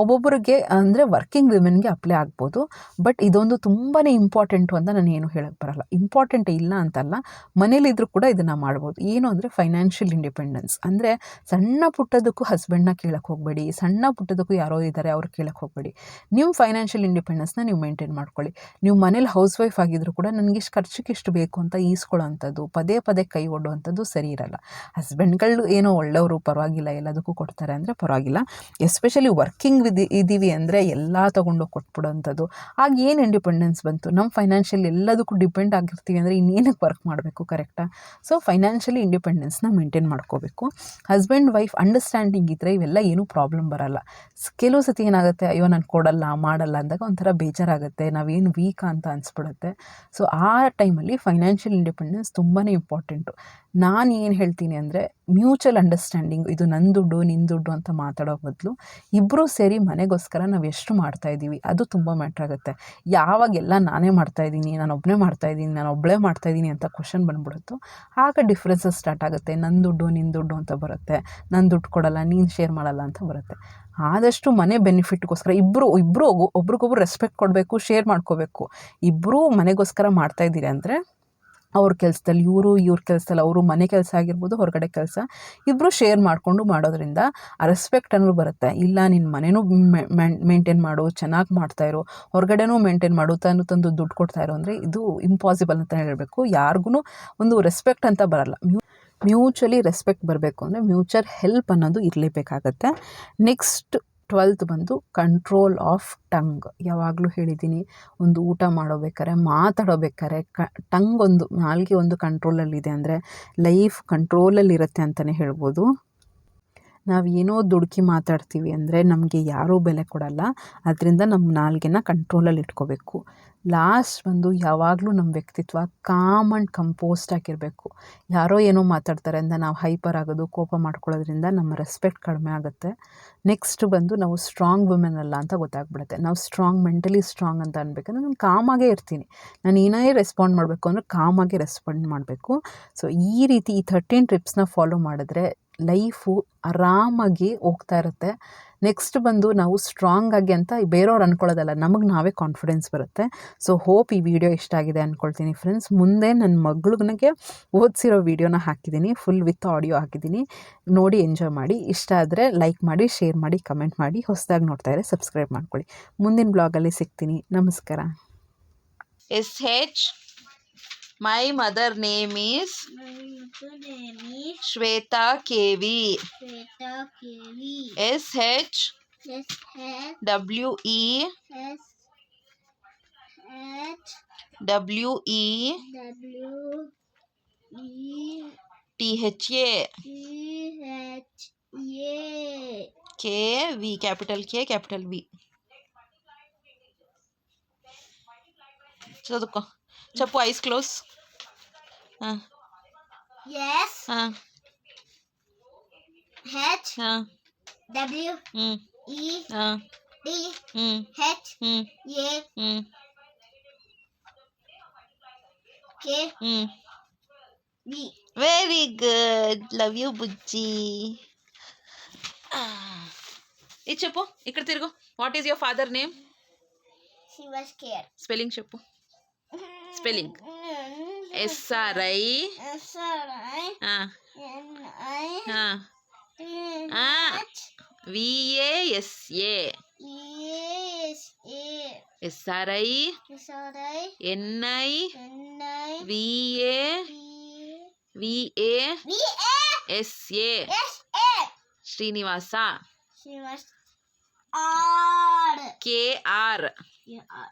ಒಬ್ಬೊಬ್ಬರಿಗೆ ಅಂದರೆ ವರ್ಕಿಂಗ್ ವಿಮೆನ್ಗೆ ಅಪ್ಲೈ ಆಗ್ಬೋದು. ಬಟ್ ಇದೊಂದು ತುಂಬಾ ಇಂಪಾರ್ಟೆಂಟು ಅಂತ ನಾನು ಏನು ಹೇಳಕ್ಕೆ ಬರಲ್ಲ. ಇಂಪಾರ್ಟೆಂಟ್ ಇಲ್ಲ ಅಂತಲ್ಲ ಮನೇಲಿದ್ದರೂ ಕೂಡ ಇದನ್ನು ಮಾಡ್ಬೋದು. ಏನು ಅಂದರೆ ಫೈನಾನ್ಷಿಯಲ್ ಇಂಡಿಪೆಂಡೆನ್ಸ್ ಅಂದರೆ ಸಣ್ಣ ಪುಟ್ಟದಕ್ಕೂ ಹಸ್ಬೆಂಡ್ನ ಕೇಳಕ್ಕೆ ಹೋಗಬೇಡಿ. ಸಣ್ಣ ಪುಟ್ಟದಕ್ಕೂ ಯಾರೋ ಇದ್ದಾರೆ ಅವ್ರು ಕೇಳಕ್ಕೆ ಹೋಗಬೇಡಿ. ನಿಮ್ಮ ಫೈನಾನ್ಷಿಯಲ್ ಇಂಡಿಪೆಂಡೆನ್ಸ್ನ ನೀವು ಮೇಂಟೈನ್ ಮಾಡ್ಕೊಳ್ಳಿ. ನೀವು ಮನೇಲಿ ಹೌಸ್ ವೈಫ್ ಆಗಿದ್ರು ಕೂಡ ನನಗೆ ಇಷ್ಟು ಖರ್ಚಿಗೆ ಇಷ್ಟು ಬೇಕು ಅಂತ ಈಸ್ಕೊಳ್ಳೋವಂಥದ್ದು ಪದೇ ಪದೇ ಕೈ ಒಡ್ಡುವಂಥದ್ದು ಸರಿ ಇರಲ್ಲ. ಹಸ್ಬೆಂಡ್ಗಳು ಏನೋ ಒಳ್ಳೆಯವರು ಪರವಾಗಿಲ್ಲ, ಎಲ್ಲದಕ್ಕೂ ಕೊಡ್ತಾರೆ. ಅಂದರೆ ಪರವಾಗಿಲ್ಲ. ಎಸ್ಪೆಷಲಿ ವರ್ಕಿಂಗ್ ವಿದ್ ಇದ್ದೀವಿ ಅಂದರೆ ಎಲ್ಲ ತೊಗೊಂಡೋಗಿ ಕೊಟ್ಬಿಡೋಂಥದ್ದು. ಆಗ ಏನು ಇಂಡಿಪೆಂಡೆನ್ಸ್ ಬಂತು? ನಮ್ಮ ಫೈನಾನ್ಷಿಯಲ್ ಎಲ್ಲದಕ್ಕೂ ಡಿಪೆಂಡ್ ಆಗಿರ್ತೀವಿ ಅಂದರೆ ಇನ್ನೇನಕ್ಕೆ ವರ್ಕ್ ಮಾಡಬೇಕು ಕರೆಕ್ಟಾ ಸೊ ಫೈನಾನ್ಷಿಯಲಿ ಇಂಡಿಪೆಂಡೆನ್ಸ್ನ ಮೇಂಟೈನ್ ಮಾಡ್ಕೋಬೇಕು. ಹಸ್ಬೆಂಡ್ ವೈಫ್ ಅಂಡರ್ಸ್ಟ್ಯಾಂಡಿಂಗ್ ಇದ್ದರೆ ಇವೆಲ್ಲ ಏನೂ ಪ್ರಾಬ್ಲಮ್ ಬರಲ್ಲ. ಕೆಲವು ಸತಿ ಏನಾಗುತ್ತೆ, ಅಯ್ಯೋ, ನಾನು ಕೊಡಲ್ಲ, ಮಾಡಲ್ಲ ಅಂದಾಗ ಒಂಥರ ಬೇಜಾರಾಗುತ್ತೆ. ನಾವೇನು ವೀಕಾ ಅಂತ ಅನಿಸ್ಬಿಡುತ್ತೆ. ಸೊ ಆ ಟೈಮಲ್ಲಿ ಫೈನಾನ್ಷಿಯಲ್ ಇಂಡಿಪೆಂಡೆನ್ಸ್ ತುಂಬಾ ಇಂಪಾರ್ಟೆಂಟು ನಾನು ಏನು ಹೇಳ್ತೀನಿ ಅಂದರೆ ಮ್ಯೂಚುವಲ್ ಅಂಡರ್ಸ್ಟ್ಯಾಂಡಿಂಗ್ ಇದು ನನ್ನ ದುಡ್ಡು ನಿನ್ನ ದುಡ್ಡು ಅಂತ ಮಾತಾಡೋ ಬದಲು ಇಬ್ಬರೂ ಸೇರಿ ಮನೆಗೋಸ್ಕರ ನಾವು ಎಷ್ಟು ಮಾಡ್ತಾ ಇದ್ದೀವಿ, ಅದು ತುಂಬ ಮ್ಯಾಟ್ರ್ ಆಗುತ್ತೆ. ಯಾವಾಗೆಲ್ಲ ನಾನೇ ಮಾಡ್ತಾ ಇದ್ದೀನಿ, ನಾನು ಒಬ್ಬನೇ ಮಾಡ್ತಾ ಇದ್ದೀನಿ, ನಾನು ಒಬ್ಬಳೇ ಮಾಡ್ತಾ ಇದ್ದೀನಿ ಅಂತ ಕ್ವಶನ್ ಬಂದ್ಬಿಡುತ್ತೋ, ಆಗ ಡಿಫ್ರೆನ್ಸಸ್ ಸ್ಟಾರ್ಟ್ ಆಗುತ್ತೆ. ನನ್ನ ದುಡ್ಡು ನಿನ್ನ ದುಡ್ಡು ಅಂತ ಬರುತ್ತೆ. ನನ್ನ ದುಡ್ಡು ಕೊಡಲ್ಲ, ನೀನು ಶೇರ್ ಮಾಡಲ್ಲ ಅಂತ ಬರುತ್ತೆ. ಆದಷ್ಟು ಮನೆ ಬೆನಿಫಿಟ್ಗೋಸ್ಕರ ಇಬ್ಬರು ಇಬ್ಬರು ಒಬ್ರಿಗೊಬ್ರು ರೆಸ್ಪೆಕ್ಟ್ ಕೊಡಬೇಕು ಶೇರ್ ಮಾಡ್ಕೋಬೇಕು. ಇಬ್ಬರೂ ಮನೆಗೋಸ್ಕರ ಮಾಡ್ತಾ ಇದ್ದೀರಿ ಅಂದರೆ ಅವ್ರ ಕೆಲಸದಲ್ಲಿ, ಇವರು ಇವ್ರ ಕೆಲಸದಲ್ಲಿ, ಅವರು ಮನೆ ಕೆಲಸ ಆಗಿರ್ಬೋದು, ಹೊರಗಡೆ ಕೆಲಸ ಇಬ್ಬರು ಶೇರ್ ಮಾಡಿಕೊಂಡು ಮಾಡೋದ್ರಿಂದ ಆ ರೆಸ್ಪೆಕ್ಟ್ ಅನ್ನೋದು ಬರುತ್ತೆ. ಇಲ್ಲ ನಿನ್ನ ಮನೆನೂ ಮೇಂಟೈನ್ ಮಾಡು, ಚೆನ್ನಾಗಿ ಮಾಡ್ತಾಯಿರೋ ಹೊರಗಡೆನೂ ಮೇಂಟೈನ್ ಮಾಡು ತಾನು ತಂದು ದುಡ್ಡು ಕೊಡ್ತಾ ಇರೋ ಅಂದರೆ ಇದು ಇಂಪಾಸಿಬಲ್ ಅಂತ ಹೇಳಬೇಕು. ಯಾರಿಗೂ ಒಂದು ರೆಸ್ಪೆಕ್ಟ್ ಅಂತ ಬರಲ್ಲ. ಮ್ಯೂ ಮ್ಯೂಚುವಲಿ ರೆಸ್ಪೆಕ್ಟ್ ಬರಬೇಕು ಅಂದರೆ ಮ್ಯೂಚುವಲ್ ಹೆಲ್ಪ್ ಅನ್ನೋದು ಇರಲೇಬೇಕಾಗತ್ತೆ. ನೆಕ್ಸ್ಟ್ ಟ್ವೆಲ್ತ್ ಬಂದು ಕಂಟ್ರೋಲ್ ಆಫ್ ಟಂಗ್ ಯಾವಾಗಲೂ ಹೇಳಿದ್ದೀನಿ, ಒಂದು ಊಟ ಮಾಡೋಬೇಕಾರೆ ಮಾತಾಡೋಬೇಕಾರೆ ಕ ಟಂಗ್ ಒಂದು ನಾಲ್ಗೆ ಒಂದು ಕಂಟ್ರೋಲಲ್ಲಿದೆ ಅಂದರೆ ಲೈಫ್ ಕಂಟ್ರೋಲಲ್ಲಿರುತ್ತೆ ಅಂತಲೇ ಹೇಳ್ಬೋದು. ನಾವು ಏನೋ ದುಡುಕಿ ಮಾತಾಡ್ತೀವಿ ಅಂದರೆ ನಮಗೆ ಯಾರೂ ಬೆಲೆ ಕೊಡಲ್ಲ. ಅದರಿಂದ ನಮ್ಮ ನಾಲ್ಗೆನ ಕಂಟ್ರೋಲಲ್ಲಿ ಇಟ್ಕೋಬೇಕು. ಲಾಸ್ಟ್ ಬಂದು ಯಾವಾಗಲೂ ನಮ್ಮ ವ್ಯಕ್ತಿತ್ವ ಕಾಮ್ ಆ್ಯಂಡ್ ಕಂಪೋಸ್ಟ್ ಆಗಿರಬೇಕು. ಯಾರೋ ಏನೋ ಮಾತಾಡ್ತಾರೆ ಅಂತ ನಾವು ಹೈಪರ್ ಆಗೋದು, ಕೋಪ ಮಾಡ್ಕೊಳ್ಳೋದ್ರಿಂದ ನಮ್ಮ ರೆಸ್ಪೆಕ್ಟ್ ಕಡಿಮೆ ಆಗುತ್ತೆ. ನೆಕ್ಸ್ಟ್ ಬಂದು ನಾವು ಸ್ಟ್ರಾಂಗ್ ವುಮೆನ್ ಅಲ್ಲ ಅಂತ ಗೊತ್ತಾಗ್ಬಿಡುತ್ತೆ. ನಾವು ಸ್ಟ್ರಾಂಗ್ ಮೆಂಟಲಿ ಸ್ಟ್ರಾಂಗ್ ಅಂತ ಅನ್ಬೇಕಂದ್ರೆ ನಾನು ಕಾಮಾಗೇ ಇರ್ತೀನಿ. ನಾನು ಏನೇ ರೆಸ್ಪಾಂಡ್ ಮಾಡಬೇಕು ಅಂದರೆ ಕಾಮಾಗೆ ರೆಸ್ಪಾಂಡ್ ಮಾಡಬೇಕು. ಸೊ ಈ ರೀತಿ ಈ ಥರ್ಟೀನ್ ಟ್ರಿಪ್ಸ್ನ ಫಾಲೋ ಮಾಡಿದ್ರೆ ಲೈಫು ಆರಾಮಾಗಿ ಹೋಗ್ತಾ ಇರುತ್ತೆ. ನೆಕ್ಸ್ಟ್ ಬಂದು ನಾವು ಸ್ಟ್ರಾಂಗ್ ಆಗಿ ಅಂತ ಬೇರೆಯವ್ರು ಅಂದ್ಕೊಳ್ಳೋದಲ್ಲ ನಮಗೆ ನಾವೇ ಕಾನ್ಫಿಡೆನ್ಸ್ ಬರುತ್ತೆ. ಸೊ ಹೋಪ್ ಈ ವಿಡಿಯೋ ಇಷ್ಟ ಆಗಿದೆ ಅಂದ್ಕೊಳ್ತೀನಿ ಫ್ರೆಂಡ್ಸ್ ಮುಂದೆ ನನ್ನ ಮಗಳಿಗೆ ಓದಿಸಿರೋ ವಿಡಿಯೋನ ಹಾಕಿದ್ದೀನಿ. ಫುಲ್ ವಿತ್ ಆಡಿಯೋ ಹಾಕಿದ್ದೀನಿ. ನೋಡಿ ಎಂಜಾಯ್ ಮಾಡಿ. ಇಷ್ಟ ಆದರೆ ಲೈಕ್ ಮಾಡಿ ಶೇರ್ ಮಾಡಿ ಕಮೆಂಟ್ ಮಾಡಿ. ಹೊಸದಾಗಿ ನೋಡ್ತಾ ಇದ್ರೆ ಸಬ್ಸ್ಕ್ರೈಬ್ ಮಾಡ್ಕೊಳ್ಳಿ. ಮುಂದಿನ ಬ್ಲಾಗಲ್ಲಿ ಸಿಗ್ತೀನಿ. ನಮಸ್ಕಾರ. S H. My mother name is Shweta KV. Shweta KV. S H W E S H W E W E T H A T H A K V capital K capital V. चलो देखो చెప్పు eyes close S H. W. E. D. H. A. K. B very good love you బుజ్జి ఇది చెప్పు ఇక్కడ తిరుగు. What is your father name Shiva's spelling చెప్పు. spelling S R I S R I N I T H V A S A E S A S R I S R I N I N I V A T V A V A S A S A Srinivasa She was R K R Yeah, R